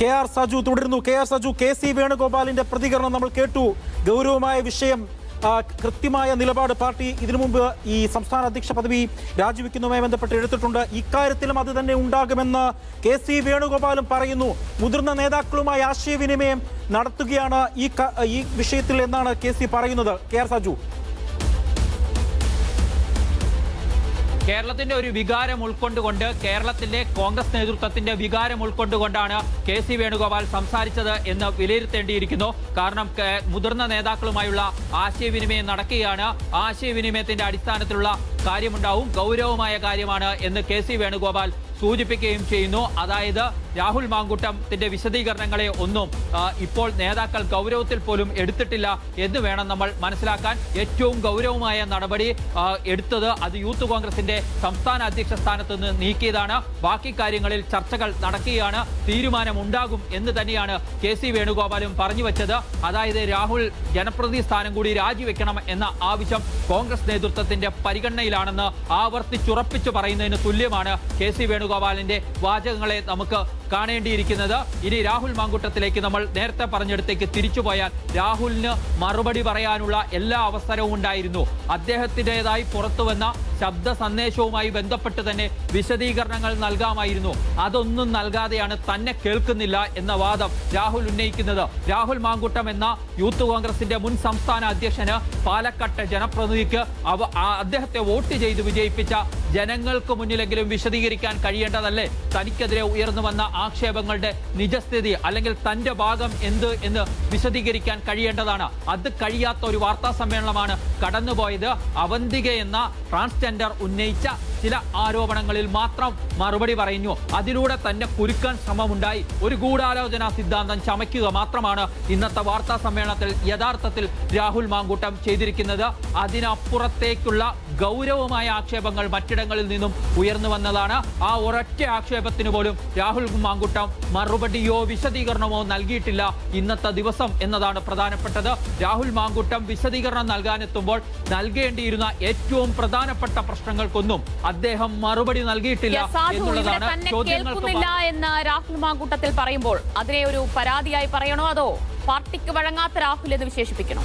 Speaker 3: കെ ആർ സജു തുടരുന്നു. K R Saju K C വേണുഗോപാലിന്റെ പ്രതികരണം നമ്മൾ കേട്ടു. ഗൗരവമായ വിഷയം. കൃത്യമായ നിലപാട് പാർട്ടി ഇതിനു മുമ്പ് ഈ സംസ്ഥാന അധ്യക്ഷ പദവി രാജിവെക്കുന്നതുമായി ബന്ധപ്പെട്ട് എടുത്തിട്ടുണ്ട്. ഇക്കാര്യത്തിലും അത് തന്നെ ഉണ്ടാകുമെന്ന് കെ സി വേണുഗോപാലും പറയുന്നു. മുതിർന്ന നേതാക്കളുമായി ആശയവിനിമയം നടത്തുകയാണ് ഈ ഈ വിഷയത്തിൽ എന്നാണ് കെ സി പറയുന്നത്. K R Saju.
Speaker 5: കേരളത്തിന്റെ ഒരു വികാരം ഉൾക്കൊണ്ടുകൊണ്ട് കേരളത്തിലെ കോൺഗ്രസ് നേതൃത്വത്തിന്റെ വികാരം ഉൾക്കൊണ്ടുകൊണ്ടാണ് കെ സി വേണുഗോപാൽ സംസാരിച്ചത് എന്ന് വിലയിരുത്തേണ്ടിയിരിക്കുന്നു. കാരണം മുതിർന്ന നേതാക്കളുമായുള്ള ആശയവിനിമയം നടക്കുകയാണ്. ആശയവിനിമയത്തിന്റെ അടിസ്ഥാനത്തിലുള്ള കാര്യമുണ്ടാവും. ഗൗരവമായ കാര്യമാണ് എന്ന് കെ സി വേണുഗോപാൽ സൂചിപ്പിക്കുകയും ചെയ്യുന്നു. അതായത് രാഹുൽ മാങ്കുട്ടത്തിന്റെ വിശദീകരണങ്ങളെ ഒന്നും ഇപ്പോൾ നേതാക്കൾ ഗൗരവത്തിൽ പോലും എടുത്തിട്ടില്ല എന്ന് വേണം നമ്മൾ മനസ്സിലാക്കാൻ. ഏറ്റവും ഗൗരവമായ നടപടി എടുത്തത് അത് യൂത്ത് കോൺഗ്രസിന്റെ സംസ്ഥാന അധ്യക്ഷ സ്ഥാനത്ത് നിന്ന് നീക്കിയതാണ്. ബാക്കി കാര്യങ്ങളിൽ ചർച്ചകൾ നടക്കുകയാണ്. തീരുമാനമുണ്ടാകും എന്ന് തന്നെയാണ് കെ സി വേണുഗോപാലും പറഞ്ഞു വെച്ചത്. അതായത് രാഹുൽ ജനപ്രതിനിധി സ്ഥാനം കൂടി രാജിവെക്കണം എന്ന ആവശ്യം കോൺഗ്രസ് നേതൃത്വത്തിന്റെ പരിഗണനയിലാണെന്ന് ആവർത്തിച്ചുറപ്പിച്ചു പറയുന്നതിന് തുല്യമാണ് കെ സി വേണുഗോപാലിന്റെ വാചകങ്ങളെ നമുക്ക് കാണേണ്ടിയിരിക്കുന്നത്. ഇനി രാഹുൽ മാങ്കുട്ടത്തിലേക്ക് നമ്മൾ നേരത്തെ പറഞ്ഞിടത്തേക്ക് തിരിച്ചുപോയാൽ രാഹുലിന് മറുപടി പറയാനുള്ള എല്ലാ അവസരവും ഉണ്ടായിരുന്നു. അദ്ദേഹത്തിന്റെതായി പുറത്തുവന്ന ശബ്ദ സന്ദേശവുമായി ബന്ധപ്പെട്ട് തന്നെ വിശദീകരണങ്ങൾ നൽകാമായിരുന്നു. അതൊന്നും നൽകാതെയാണ് തന്നെ കേൾക്കുന്നില്ല എന്ന വാദം രാഹുൽ ഉന്നയിക്കുന്നത്. രാഹുൽ മാങ്കുട്ടം എന്ന യൂത്ത് കോൺഗ്രസിന്റെ മുൻ സംസ്ഥാന അധ്യക്ഷന് പാലക്കാട്ടെ ജനപ്രതിനിധിക്ക് അവ അദ്ദേഹത്തെ വോട്ട് ചെയ്ത് വിജയിപ്പിച്ച ജനങ്ങൾക്ക് മുന്നിലെങ്കിലും വിശദീകരിക്കാൻ കഴിയേണ്ടതല്ലേ? തനിക്കെതിരെ ഉയർന്നു വന്ന ആക്ഷേപങ്ങളുടെ നിജസ്ഥിതി അല്ലെങ്കിൽ തന്റെ ഭാഗം എന്ത് എന്ന് വിശദീകരിക്കാൻ കഴിയേണ്ടതാണ്. അത് കഴിയാത്ത ഒരു വാർത്താ സമ്മേളനമാണ് കടന്നുപോയത്. അവന്തിക എന്ന ട്രാൻസ്ജെൻഡർ ഉന്നയിച്ച ചില ആരോപണങ്ങളിൽ മാത്രം മറുപടി പറഞ്ഞു അതിലൂടെ തന്നെ കുരുക്കാൻ ശ്രമമുണ്ടായി. ഒരു ഗൂഢാലോചന സിദ്ധാന്തം ചമയ്ക്കുക മാത്രമാണ് ഇന്നത്തെ വാർത്താ സമ്മേളനത്തിൽ യഥാർത്ഥത്തിൽ രാഹുൽ മാങ്കൂട്ടം ചെയ്തിരിക്കുന്നത്. അതിനപ്പുറത്തേക്കുള്ള ഗൗരവമായ ആക്ഷേപങ്ങൾ മറ്റിടങ്ങളിൽ നിന്നും ഉയർന്നു വന്നതാണ്. ആ ഒരൊറ്റ ആക്ഷേപത്തിന് പോലും രാഹുൽ മാങ്കുട്ടം. മറുപടിയോ വിശദീകരണമോ നൽകിയിട്ടില്ല. ഇന്നത്തെ ദിവസം എന്നതാണ് പ്രധാനപ്പെട്ടത്. രാഹുൽ മാങ്കുട്ടം വിശദീകരണം നൽകാനെത്തുമ്പോൾ നൽകേണ്ടിയിരുന്ന ഏറ്റവും പ്രധാനപ്പെട്ട പ്രശ്നങ്ങൾക്കൊന്നും അദ്ദേഹം മറുപടി നൽകിയിട്ടില്ല എന്നുള്ളതാണ്
Speaker 10: കേൾക്കുന്നില്ല എന്ന് രാഹുൽ മാങ്കൂട്ടത്തിൽ പറയുമ്പോൾ അതിനെ ഒരു പരാതിയായി പറയണോ അതോ പാർട്ടിക്ക് വഴങ്ങാത്ത രാഹുൽ എന്ന് വിശേഷിപ്പിക്കണോ?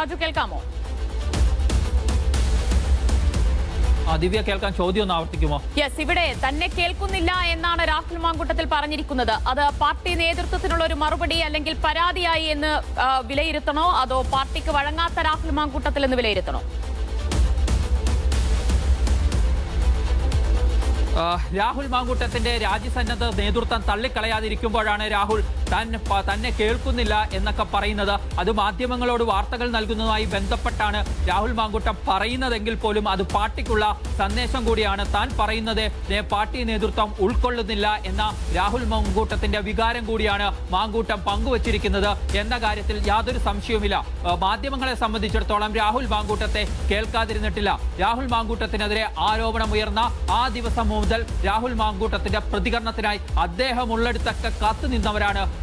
Speaker 10: സാജു കേൾക്കാമോ?
Speaker 5: ദിവ്യ കേൾക്കാൻ ചോദ്യം ഒന്ന് ആവർത്തിക്കുമോ?
Speaker 10: യെസ് ഇവിടെ തന്നെ കേൾക്കുന്നില്ല എന്നാണ് രാഹുൽ മാങ്കൂട്ടത്തിൽ പറഞ്ഞിരിക്കുന്നത്. അത് പാർട്ടി നേതൃത്വത്തിനുള്ള ഒരു മറുപടി അല്ലെങ്കിൽ പരാതിയായി എന്ന് വിലയിരുത്തണോ? അതോ പാർട്ടിക്ക് വഴങ്ങാത്ത രാഹുൽ മാങ്കൂട്ടത്തിൽ എന്ന് വിലയിരുത്തണോ?
Speaker 5: രാഹുൽ മാങ്കൂട്ടത്തിന്റെ രാജ്യസന്നദ്ധ നേതൃത്വം തള്ളിക്കളയാതിരിക്കുമ്പോഴാണ് രാഹുൽ താൻ തന്നെ കേൾക്കുന്നില്ല എന്നൊക്കെ പറയുന്നത്. അത് മാധ്യമങ്ങളോട് വാർത്തകൾ നൽകുന്നതുമായി ബന്ധപ്പെട്ടാണ് രാഹുൽ മാങ്കുട്ടം പറയുന്നതെങ്കിൽ പോലും അത് പാർട്ടിക്കുള്ള സന്ദേശം കൂടിയാണ്. താൻ പറയുന്നത് പാർട്ടി നേതൃത്വം ഉൾക്കൊള്ളുന്നില്ല എന്ന രാഹുൽ മാങ്കൂട്ടത്തിന്റെ വികാരം കൂടിയാണ് മാങ്കൂട്ടം പങ്കുവച്ചിരിക്കുന്നത് എന്ന കാര്യത്തിൽ യാതൊരു സംശയവുമില്ല. മാധ്യമങ്ങളെ സംബന്ധിച്ചിടത്തോളം രാഹുൽ മാങ്കൂട്ടത്തെ കേൾക്കാതിരുന്നിട്ടില്ല. രാഹുൽ മാങ്കൂട്ടത്തിനെതിരെ ആരോപണം ഉയർന്ന ആ ദിവസം മുതൽ രാഹുൽ മാങ്കൂട്ടത്തിന്റെ പ്രതികരണത്തിനായി അദ്ദേഹം ഉള്ളിടത്തൊക്കെ കാത്തു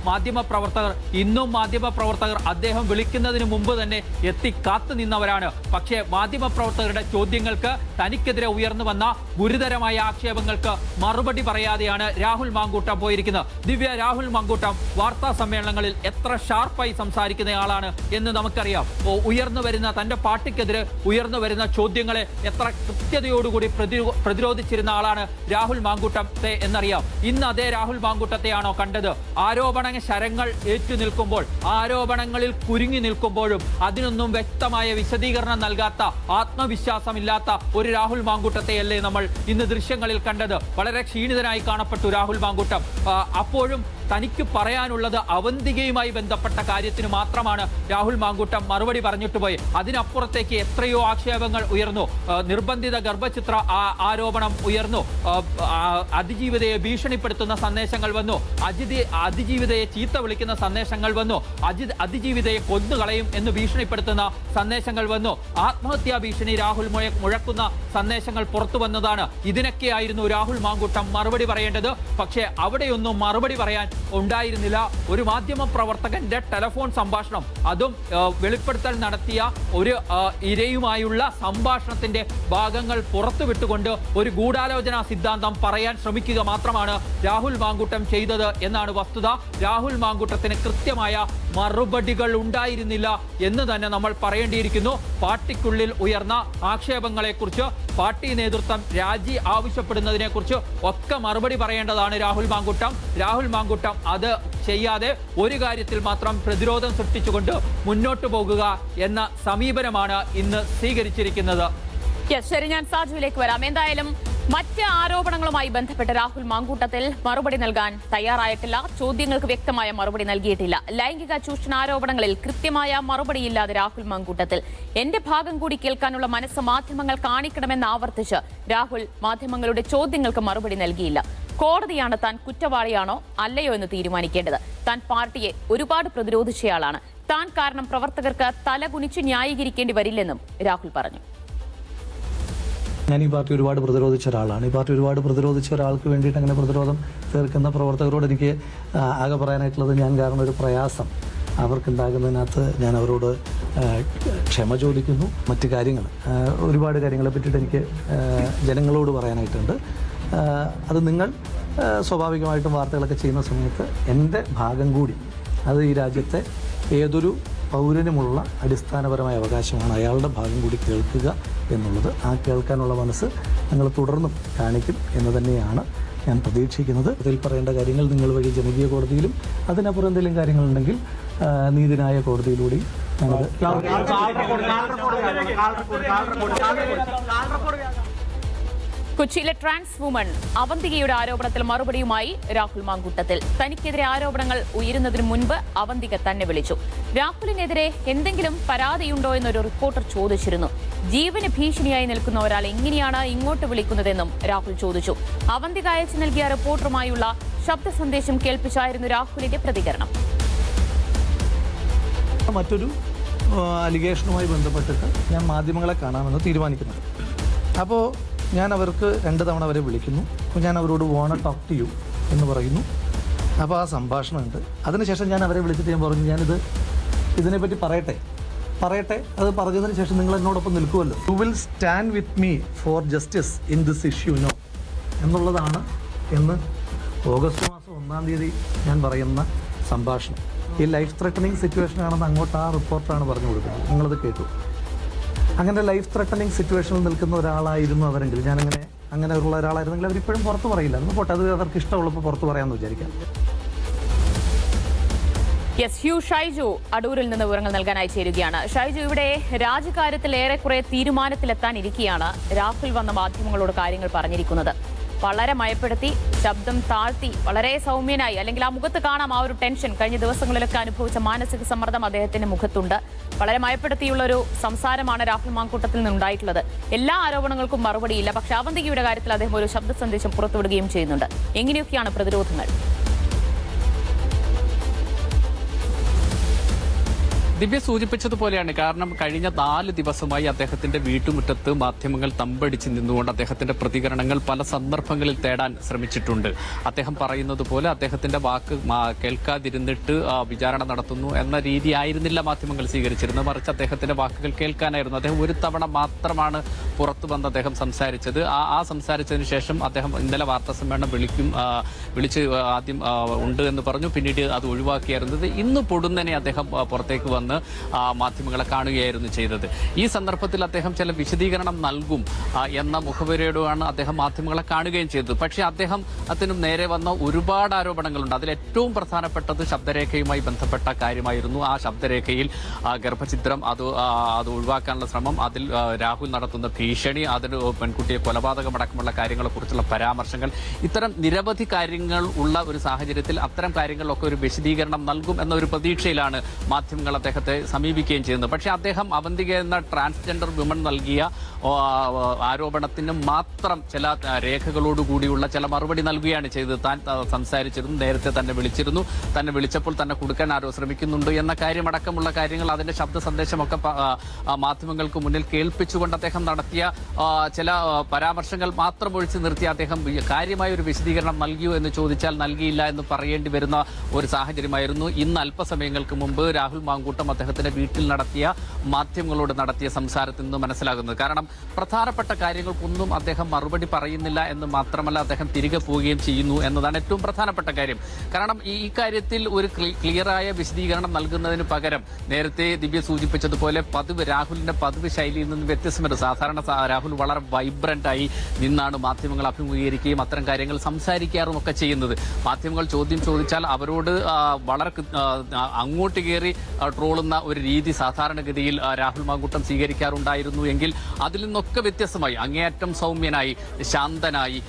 Speaker 5: നിന്നവരാണ് മാധ്യമ പ്രവർത്തകർ ഇന്നും മാധ്യമപ്രവർത്തകർ അദ്ദേഹം വിളിക്കുന്നതിന് മുമ്പ് തന്നെ എത്തി കാത്തു നിന്നവരാണ്. പക്ഷേ മാധ്യമപ്രവർത്തകരുടെ ചോദ്യങ്ങൾക്ക് തനിക്കെതിരെ ഉയർന്നു വന്ന ഗുരുതരമായ ആക്ഷേപങ്ങൾക്ക് മറുപടി പറയാതെയാണ് രാഹുൽ മാങ്കൂട്ടം പോയിരിക്കുന്നത്. ദിവ്യ രാഹുൽ മാങ്കൂട്ടം വാർത്താ സമ്മേളനങ്ങളിൽ എത്ര ഷാർപ്പായി സംസാരിക്കുന്നയാളാണ് എന്ന് നമുക്കറിയാം. ഉയർന്നു വരുന്ന തന്റെ പാർട്ടിക്കെതിരെ ഉയർന്നു വരുന്ന ചോദ്യങ്ങളെ എത്ര കൃത്യതയോടുകൂടി പ്രതിരോ- പ്രതിരോധിച്ചിരുന്ന ആളാണ് രാഹുൽ മാങ്കൂട്ടത്തെ എന്നറിയാം. ഇന്ന് അതേ രാഹുൽ മാങ്കൂട്ടത്തെയാണോ കണ്ടത്? ആരോപണ ശരങ്ങൾ ഏറ്റു നിൽക്കുമ്പോൾ ആരോപണങ്ങളിൽ കുരുങ്ങി നിൽക്കുമ്പോഴും അതിനൊന്നും വ്യക്തമായ വിശദീകരണം നൽകാത്ത ആത്മവിശ്വാസമില്ലാത്ത ഒരു രാഹുൽ മാങ്കൂട്ടത്തെയല്ലേ നമ്മൾ ഇന്ന് ദൃശ്യങ്ങളിൽ കണ്ടത്? വളരെ ക്ഷീണിതനായി കാണപ്പെട്ടു രാഹുൽ മാങ്കൂട്ടം. അപ്പോഴും തനിക്ക് പറയാനുള്ളത് അവന്തികയുമായി ബന്ധപ്പെട്ട കാര്യത്തിന് മാത്രമാണ് രാഹുൽ മാങ്കൂട്ടം മറുപടി പറഞ്ഞിട്ട് പോയി. അതിനപ്പുറത്തേക്ക് എത്രയോ ആക്ഷേപങ്ങൾ ഉയർന്നു. നിർബന്ധിത ഗർഭചിത്ര ആരോപണം ഉയർന്നു. അതിജീവിതയെ ഭീഷണിപ്പെടുത്തുന്ന സന്ദേശങ്ങൾ വന്നു. അജിതി അതിജീവിതയെ ചീത്ത വിളിക്കുന്ന സന്ദേശങ്ങൾ വന്നു. അജി അതിജീവിതയെ കൊന്നുകളയും എന്ന് ഭീഷണിപ്പെടുത്തുന്ന സന്ദേശങ്ങൾ വന്നു. ആത്മഹത്യാ ഭീഷണി രാഹുൽ മുഴ മുഴക്കുന്ന സന്ദേശങ്ങൾ പുറത്തു വന്നതാണ്. ഇതിനൊക്കെയായിരുന്നു രാഹുൽ മാങ്കൂട്ടം മറുപടി പറയേണ്ടത്. പക്ഷേ അവിടെയൊന്നും മറുപടി പറയാൻ ഉണ്ടായിരുന്നില്ല. ഒരു മാധ്യമ പ്രവർത്തകന്റെ ടെലഫോൺ സംഭാഷണം അതും വെളിപ്പെടുത്തൽ നടത്തിയ ഒരു ഇരയുമായുള്ള സംഭാഷണത്തിന്റെ ഭാഗങ്ങൾ പുറത്തുവിട്ടുകൊണ്ട് ഒരു ഗൂഢാലോചന സിദ്ധാന്തം പറയാൻ ശ്രമിക്കുക മാത്രമാണ് രാഹുൽ മാങ്കൂട്ടം ചെയ്തത് എന്നാണ് വസ്തുത. രാഹുൽ മാങ്കൂട്ടത്തിന് കൃത്യമായ മറുപടികൾ ഉണ്ടായിരുന്നില്ല എന്ന് തന്നെ നമ്മൾ പറയേണ്ടിയിരിക്കുന്നു. പാർട്ടിക്കുള്ളിൽ ഉയർന്ന ആക്ഷേപങ്ങളെക്കുറിച്ച് പാർട്ടി നേതൃത്വം രാജി ആവശ്യപ്പെടുന്നതിനെക്കുറിച്ച് ഒക്കെ മറുപടി പറയേണ്ടതാണ് രാഹുൽ മാങ്കൂട്ടം. രാഹുൽ മാങ്കൂട്ടം അത് ചെയ്യാതെ ഒരു കാര്യത്തിൽ മാത്രം പ്രതിരോധം സൃഷ്ടിച്ചുകൊണ്ട് മുന്നോട്ട് പോകുക എന്ന സമീപനമാണ് ഇന്ന് സ്വീകരിച്ചിരിക്കുന്നത്.
Speaker 10: ശരി ഞാൻ സാജുവിലേക്ക് വരാം. എന്തായാലും മറ്റ് ആരോപണങ്ങളുമായി ബന്ധപ്പെട്ട് രാഹുൽ മാങ്കൂട്ടത്തിൽ മറുപടി നൽകാൻ തയ്യാറായിട്ടില്ല. ചോദ്യങ്ങൾക്ക് വ്യക്തമായ മറുപടി നൽകിയിട്ടില്ല. ലൈംഗിക ചൂഷണ ആരോപണങ്ങളിൽ കൃത്യമായ മറുപടിയില്ലാതെ രാഹുൽ മാങ്കൂട്ടത്തിൽ. എന്റെ ഭാഗം കൂടി കേൾക്കാനുള്ള മനസ്സ് മാധ്യമങ്ങൾ കാണിക്കണമെന്ന് ആവർത്തിച്ച് രാഹുൽ മാധ്യമങ്ങളുടെ ചോദ്യങ്ങൾക്ക് മറുപടി നൽകിയില്ല. കോടതിയാണ് താൻ കുറ്റവാളിയാണോ അല്ലയോ എന്ന് തീരുമാനിക്കേണ്ടത്. താൻ പാർട്ടിയെ ഒരുപാട് പ്രതിരോധിച്ചയാളാണ്. താൻ കാരണം പ്രവർത്തകർക്ക് തലകുനിച്ച് ന്യായീകരിക്കേണ്ടി വരില്ലെന്നും രാഹുൽ പറഞ്ഞു.
Speaker 1: ഞാൻ ഈ പാർട്ടി ഒരുപാട് പ്രതിരോധിച്ച ഒരാളാണ്. ഈ പാർട്ടി ഒരുപാട് പ്രതിരോധിച്ച ഒരാൾക്ക് വേണ്ടിയിട്ട് അങ്ങനെ പ്രതിരോധം തീർക്കുന്ന പ്രവർത്തകരോട് എനിക്ക് ആകെ പറയാനായിട്ടുള്ളത് ഞാൻ കാരണം ഒരു പ്രയാസം അവർക്കുണ്ടാകുന്നതിനകത്ത് ഞാൻ അവരോട് ക്ഷമ ചോദിക്കുന്നു. മറ്റു കാര്യങ്ങൾ ഒരുപാട് കാര്യങ്ങളെ പറ്റിയിട്ട് എനിക്ക് ജനങ്ങളോട് പറയാനായിട്ടുണ്ട്. അത് നിങ്ങൾ സ്വാഭാവികമായിട്ടും വാർത്തകളൊക്കെ ചെയ്യുന്ന സമയത്ത് എന്റെ ഭാഗം കൂടി അത് ഈ രാജ്യത്തെ ഏതൊരു പൗരനുമുള്ള അടിസ്ഥാനപരമായ അവകാശമാണ് അയാളുടെ ഭാഗം കൂടി കേൾക്കുക എന്നുള്ളത്. ആ കേൾക്കാനുള്ള മനസ്സ് നിങ്ങൾ തുടർന്നും കാണിക്കും എന്ന് തന്നെയാണ് ഞാൻ പ്രതീക്ഷിക്കുന്നത്. അതിൽ പറയേണ്ട കാര്യങ്ങൾ നിങ്ങൾ വഴി ജനകീയ കോടതിയിലും അതിനപ്പുറം എന്തെങ്കിലും കാര്യങ്ങളുണ്ടെങ്കിൽ നീതിനായ കോടതിയിലൂടെയും ഞാനത്
Speaker 10: കൊച്ചിയിലെ ട്രാൻസ് വുമൺ അവന്തികയുടെ ആരോപണത്തിൽ മറുപടിയുമായി രാഹുൽ മാങ്കൂട്ടത്തിൽ. തനിക്കെതിരെ ആരോപണങ്ങൾ ഉയരുന്നതിന് മുൻപ് അവന്തിക തന്നെ വിളിച്ചു. രാഹുലിനെതിരെ എന്തെങ്കിലും പരാതിയുണ്ടോ എന്നൊരു റിപ്പോർട്ടർ ചോദിച്ചിരുന്നു. ജീവന് ഭീഷണിയായി നിൽക്കുന്ന ഒരാൾ എങ്ങനെയാണ് ഇങ്ങോട്ട് വിളിക്കുന്നതെന്നും രാഹുൽ ചോദിച്ചു. അവന്തിക അയച്ചു നൽകിയ റിപ്പോർട്ടറുമായുള്ള ശബ്ദ സന്ദേശം കേൾപ്പിച്ചായിരുന്നു രാഹുലിന്റെ പ്രതികരണം.
Speaker 1: മറ്റൊരു അലിഗേഷനുമായി ബന്ധപ്പെട്ടിട്ട് ഞാൻ മാധ്യമങ്ങളെ കാണാമെന്ന് തീരുമാനിക്കുന്നത് അപ്പോൾ ഞാൻ അവർക്ക് രണ്ട് തവണ അവരെ വിളിക്കുന്നു. അപ്പോൾ ഞാൻ അവരോട് വോണ ടോക്ക് ടു യു എന്ന് പറയുന്നു. അപ്പോൾ ആ സംഭാഷണമുണ്ട്. അതിനുശേഷം ഞാൻ അവരെ വിളിച്ചിട്ട് ഞാൻ പറഞ്ഞു ഞാനിത് ഇതിനെപ്പറ്റി പറയട്ടെ. പറയട്ടെ. അത് പറഞ്ഞതിന് ശേഷം നിങ്ങൾ എന്നോടൊപ്പം നിൽക്കുമല്ലോ. You will stand with me for justice in this issue no എന്നുള്ളതാണ് എന്ന് ഓഗസ്റ്റ് മാസം ഒന്നാം തീയതി ഞാൻ പറയുന്ന സംഭാഷണം. ഈ ലൈഫ് ത്രെട്ടനിങ് സിറ്റുവേഷൻ ആണെന്ന് അങ്ങോട്ട് ആ റിപ്പോർട്ടാണ് പറഞ്ഞു കൊടുക്കുന്നത്. നിങ്ങളത് കേട്ടു. അങ്ങനെ ലൈഫ് ത്രെട്ടനിങ് സിറ്റുവേഷനിൽ നിൽക്കുന്ന ഒരാളായിരുന്നു അവരെങ്കിൽ ഞാനങ്ങനെ അങ്ങനെ ഉള്ള ഒരാളായിരുന്നെങ്കിൽ അവരിപ്പോഴും പുറത്ത് പറയില്ല. എന്ന് പോട്ടെ അത് അവർക്ക് ഇഷ്ടമുള്ളപ്പോൾ പുറത്ത് പറയാമെന്ന് വിചാരിക്കാം.
Speaker 10: യെസ് ഹ്യൂ ഷൈജു അടൂരിൽ നിന്ന് വിവരങ്ങൾ നൽകാനായി ചേരുകയാണ്. ഷൈജു ഇവിടെ രാജ്യകാര്യത്തിൽ ഏറെക്കുറെ തീരുമാനത്തിലെത്താനിരിക്കെയാണ് രാഹുൽ വന്ന മാധ്യമങ്ങളോട് കാര്യങ്ങൾ പറഞ്ഞിരിക്കുന്നത്. വളരെ മയപ്പെടുത്തി ശബ്ദം താഴ്ത്തി വളരെ സൗമ്യനായി അല്ലെങ്കിൽ ആ മുഖത്ത് കാണാം ആ ഒരു ടെൻഷൻ. കഴിഞ്ഞ ദിവസങ്ങളിലൊക്കെ അനുഭവിച്ച മാനസിക സമ്മർദ്ദം അദ്ദേഹത്തിന്റെ മുഖത്തുണ്ട്. വളരെ മയപ്പെടുത്തിയുള്ള ഒരു സംസാരമാണ് രാഹുൽ മാങ്കൂട്ടത്തിൽ നിന്നുണ്ടായിട്ടുള്ളത്. എല്ലാ ആരോപണങ്ങൾക്കും മറുപടിയില്ല. പക്ഷെ അവന്തികയുടെ കാര്യത്തിൽ അദ്ദേഹം ഒരു ശബ്ദ സന്ദേശം പുറത്തുവിടുകയും ചെയ്യുന്നുണ്ട്. എങ്ങനെയൊക്കെയാണ് പ്രതിരോധങ്ങൾ?
Speaker 4: ദിവ്യ സൂചിപ്പിച്ചതുപോലെയാണ്. കാരണം കഴിഞ്ഞ നാല് ദിവസമായി അദ്ദേഹത്തിന്റെ വീട്ടുമുറ്റത്ത് മാധ്യമങ്ങൾ തമ്പടിച്ച് നിന്നുകൊണ്ട് അദ്ദേഹത്തിന്റെ പ്രതികരണങ്ങൾ പല സന്ദർഭങ്ങളിൽ തേടാൻ ശ്രമിച്ചിട്ടുണ്ട്. അദ്ദേഹം പറയുന്നത് പോലെ അദ്ദേഹത്തിന്റെ വാക്ക് കേൾക്കാതിരുന്നിട്ട് വിചാരണ നടത്തുന്നു എന്ന രീതി ആയിരുന്നില്ല മാധ്യമങ്ങൾ സ്വീകരിച്ചിരുന്നത്. മറിച്ച് അദ്ദേഹത്തിന്റെ വാക്കുകൾ കേൾക്കാനായിരുന്നു. അദ്ദേഹം ഒരു തവണ മാത്രമാണ് പുറത്തു വന്ന് അദ്ദേഹം സംസാരിച്ചത്. ആ ആ സംസാരിച്ചതിന് ശേഷം അദ്ദേഹം ഇന്നലെ വാർത്താ സമ്മേളനം വിളിക്കും വിളിച്ച് ആദ്യം ഉണ്ട് എന്ന് പറഞ്ഞു. പിന്നീട് അത് ഒഴിവാക്കിയായിരുന്നത്. ഇന്ന് പൊടുന്നനെ അദ്ദേഹം പുറത്തേക്ക് വന്ന് ആ, മാധ്യമങ്ങളെ കാണുകയായിരുന്നു ചെയ്തത്. ഈ സന്ദർഭത്തിൽ അദ്ദേഹം ചില വിശദീകരണം നൽകും എന്ന മുഖപരിയോടുമാണ് അദ്ദേഹം മാധ്യമങ്ങളെ കാണുകയും ചെയ്തത്. പക്ഷേ അദ്ദേഹം അതിനും നേരെ വന്ന ഒരുപാട് ആരോപണങ്ങളുണ്ട്. അതിൽ ഏറ്റവും പ്രധാനപ്പെട്ടത് ശബ്ദരേഖയുമായി ബന്ധപ്പെട്ട കാര്യമായിരുന്നു. ആ ശബ്ദരേഖയിൽ ഗർഭചിത്രം അത് അത് ഒഴിവാക്കാനുള്ള ശ്രമം അതിൽ രാഹുൽ നടത്തുന്ന ഭീഷണി അതിന് പെൺകുട്ടിയെ കൊലപാതകമടക്കമുള്ള കാര്യങ്ങളെക്കുറിച്ചുള്ള പരാമർശങ്ങൾ. ഇത്തരം നിരവധി കാര്യങ്ങൾ ഉള്ള ഒരു സാഹചര്യത്തിൽ അത്തരം കാര്യങ്ങളിലൊക്കെ ഒരു വിശദീകരണം നൽകും എന്ന ഒരു പ്രതീക്ഷയിലാണ് മാധ്യമങ്ങൾ അദ്ദേഹത്തെ സമീപിക്കുകയും ചെയ്യുന്നത് പക്ഷേ അദ്ദേഹം അവന്തിക എന്ന ട്രാൻസ്ജെൻഡർ വിമൺ നൽകിയ ആരോപണത്തിന് മാത്രം ചില രേഖകളോടുകൂടിയുള്ള ചില മറുപടി നൽകുകയാണ് ചെയ്തത്. താൻ സംസാരിച്ചിരുന്നു നേരത്തെ തന്നെ വിളിച്ചിരുന്നു. തന്നെ വിളിച്ചപ്പോൾ തന്നെ കൊടുക്കാൻ ആരോ ശ്രമിക്കുന്നുണ്ട് എന്ന കാര്യമടക്കമുള്ള കാര്യങ്ങൾ അതിന്റെ ശബ്ദ സന്ദേശമൊക്കെ മാധ്യമങ്ങൾക്ക് മുന്നിൽ കേൾപ്പിച്ചുകൊണ്ട് അദ്ദേഹം നടത്തിയ ചില പരാമർശങ്ങൾ മാത്രം ഒഴിച്ചു നിർത്തി അദ്ദേഹം കാര്യമായ ഒരു വിശദീകരണം നൽകിയോ എന്ന് ചോദിച്ചാൽ നൽകിയില്ല എന്ന് പറയേണ്ടി വരുന്ന ഒരു സാഹചര്യമായിരുന്നു. ഇന്ന് അല്പസമയങ്ങൾക്ക് മുമ്പ് രാഹുൽ മാങ്കൂട്ടം അദ്ദേഹത്തിന്റെ വീട്ടിൽ നടത്തിയ മാധ്യമങ്ങളോട് നടത്തിയ സംസാരത്തിൽ നിന്ന് മനസ്സിലാകുന്നത്. കാരണം പ്രധാനപ്പെട്ട കാര്യങ്ങൾക്കൊന്നും അദ്ദേഹം മറുപടി പറയുന്നില്ല എന്ന് മാത്രമല്ല അദ്ദേഹം തിരികെ പോവുകയും ചെയ്യുന്നു എന്നതാണ് ഏറ്റവും പ്രധാനപ്പെട്ട കാര്യം. കാരണം ഈ കാര്യത്തിൽ ഒരു ക്ലി- ക്ലിയറായ വിശദീകരണം നൽകുന്നതിന് പകരം നേരത്തെ ദിവ്യ സൂചിപ്പിച്ചതുപോലെ പതിവ് രാഹുലിന്റെ പതിവ് ശൈലിയിൽ നിന്ന് വ്യത്യസ്തമുണ്ട് സാധാരണ രാഹുൽ വളരെ വൈബ്രന്റ് ആയി നിന്നാണ് മാധ്യമങ്ങൾ അഭിമുഖീകരിക്കുകയും അത്തരം കാര്യങ്ങൾ സംസാരിക്കാറും ഒക്കെ ചെയ്യുന്നത്. മാധ്യമങ്ങൾ ചോദ്യം ചോദിച്ചാൽ അവരോട് വളരെ അങ്ങോട്ട് കയറി ആ, ട്രോളുന്ന ഒരു രീതി സാധാരണഗതിയിൽ രാഹുൽ മാങ്കൂട്ടം സ്വീകരിക്കാറുണ്ടായിരുന്നു എങ്കിൽ അതിൽ നിന്നൊക്കെ വ്യത്യസ്തമായി അങ്ങേയറ്റം സൗമ്യനായി ശാന്തനായി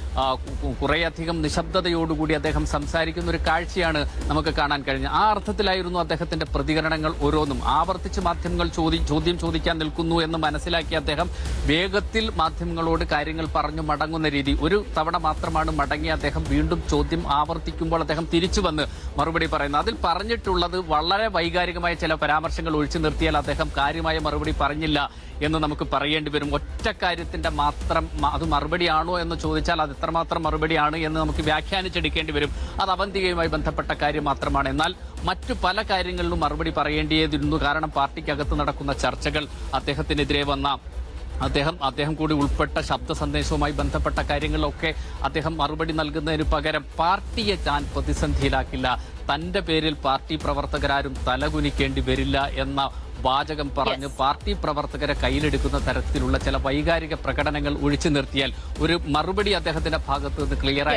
Speaker 4: കുറേയധികം നിശബ്ദതയോടുകൂടി അദ്ദേഹം സംസാരിക്കുന്ന ഒരു കാഴ്ചയാണ് നമുക്ക് കാണാൻ കഴിഞ്ഞത്. ആ അർത്ഥത്തിലായിരുന്നു അദ്ദേഹത്തിന്റെ പ്രതികരണങ്ങൾ ഓരോന്നും. ആവർത്തിച്ച് മാധ്യമങ്ങൾ ചോദി ചോദ്യം ചോദിക്കാൻ നിൽക്കുന്നു എന്ന് മനസ്സിലാക്കി അദ്ദേഹം വേഗത്തിൽ മാധ്യമങ്ങളോട് കാര്യങ്ങൾ പറഞ്ഞു മടങ്ങുന്ന രീതി. ഒരു തവണ മാത്രമാണ് മടങ്ങി അദ്ദേഹം വീണ്ടും ചോദ്യം ആവർത്തിക്കുമ്പോൾ അദ്ദേഹം തിരിച്ചു വന്ന് മറുപടി പറയുന്നത്. അതിൽ പറഞ്ഞിട്ടുള്ളത് വളരെ വൈകാരികമായ ചില പരാമർശങ്ങൾ ഒഴിച്ചു നിർത്തിയാൽ അദ്ദേഹം കാര്യമായ മറുപടി പറഞ്ഞില്ല എന്ന് നമുക്ക് പറയേണ്ടി വരും. ഒറ്റ കാര്യത്തിന്റെ മാത്രം അത് മറുപടിയാണോ എന്ന് ചോദിച്ചാൽ അത് എത്രമാത്രം മറുപടിയാണ് എന്ന് നമുക്ക് വ്യാഖ്യാനിച്ചെടുക്കേണ്ടി വരും. അത് അവന്തികയുമായി ബന്ധപ്പെട്ട കാര്യം മാത്രമാണ്. എന്നാൽ മറ്റു പല കാര്യങ്ങളിലും മറുപടി പറയേണ്ടിയതിരുന്നു. കാരണം പാർട്ടിക്കകത്ത് നടക്കുന്ന ചർച്ചകൾ അദ്ദേഹത്തിനെതിരെ വന്ന അദ്ദേഹം അദ്ദേഹം കൂടി ഉൾപ്പെട്ട ശബ്ദ സന്ദേശവുമായി ബന്ധപ്പെട്ട കാര്യങ്ങളിലൊക്കെ അദ്ദേഹം മറുപടി നൽകുന്നതിന് പകരം പാർട്ടിയെ താൻ പ്രതിസന്ധിയിലാക്കില്ല. തന്റെ പേരിൽ പാർട്ടി പ്രവർത്തകരാരും തലകുനിക്കേണ്ടി വരില്ല എന്ന വാചകം പറഞ്ഞ് പാർട്ടി പ്രവർത്തകരെ കയ്യിലെടുക്കുന്ന തരത്തിലുള്ള ചില വൈകാരിക പ്രകടനങ്ങൾ ഒഴിച്ചു നിർത്തിയാൽ ഒരു മറുപടി അദ്ദേഹത്തിന്റെ ഭാഗത്ത് നിന്ന് ക്ലിയർ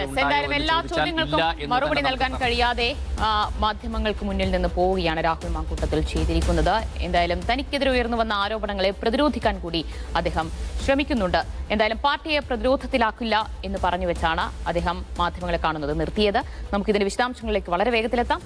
Speaker 10: മറുപടി നൽകാൻ കഴിയാതെ മാധ്യമങ്ങൾക്ക് മുന്നിൽ നിന്ന് പോവുകയാണ് രാഹുൽ മാക്കൂട്ടത്തിൽ ചെയ്തിരിക്കുന്നത്. എന്തായാലും തനിക്കെതിരെ ഉയർന്നു വന്ന ആരോപണങ്ങളെ പ്രതിരോധിക്കാൻ കൂടി അദ്ദേഹം ശ്രമിക്കുന്നുണ്ട്. എന്തായാലും പാർട്ടിയെ പ്രതിരോധത്തിലാക്കില്ല എന്ന് പറഞ്ഞു വെച്ചാണ് അദ്ദേഹം മാധ്യമങ്ങളെ കാണുന്നത് നിർത്തിയത്. നമുക്കിതിന്റെ വിശദാംശങ്ങളിലേക്ക് വളരെ വേഗത്തിലെത്താം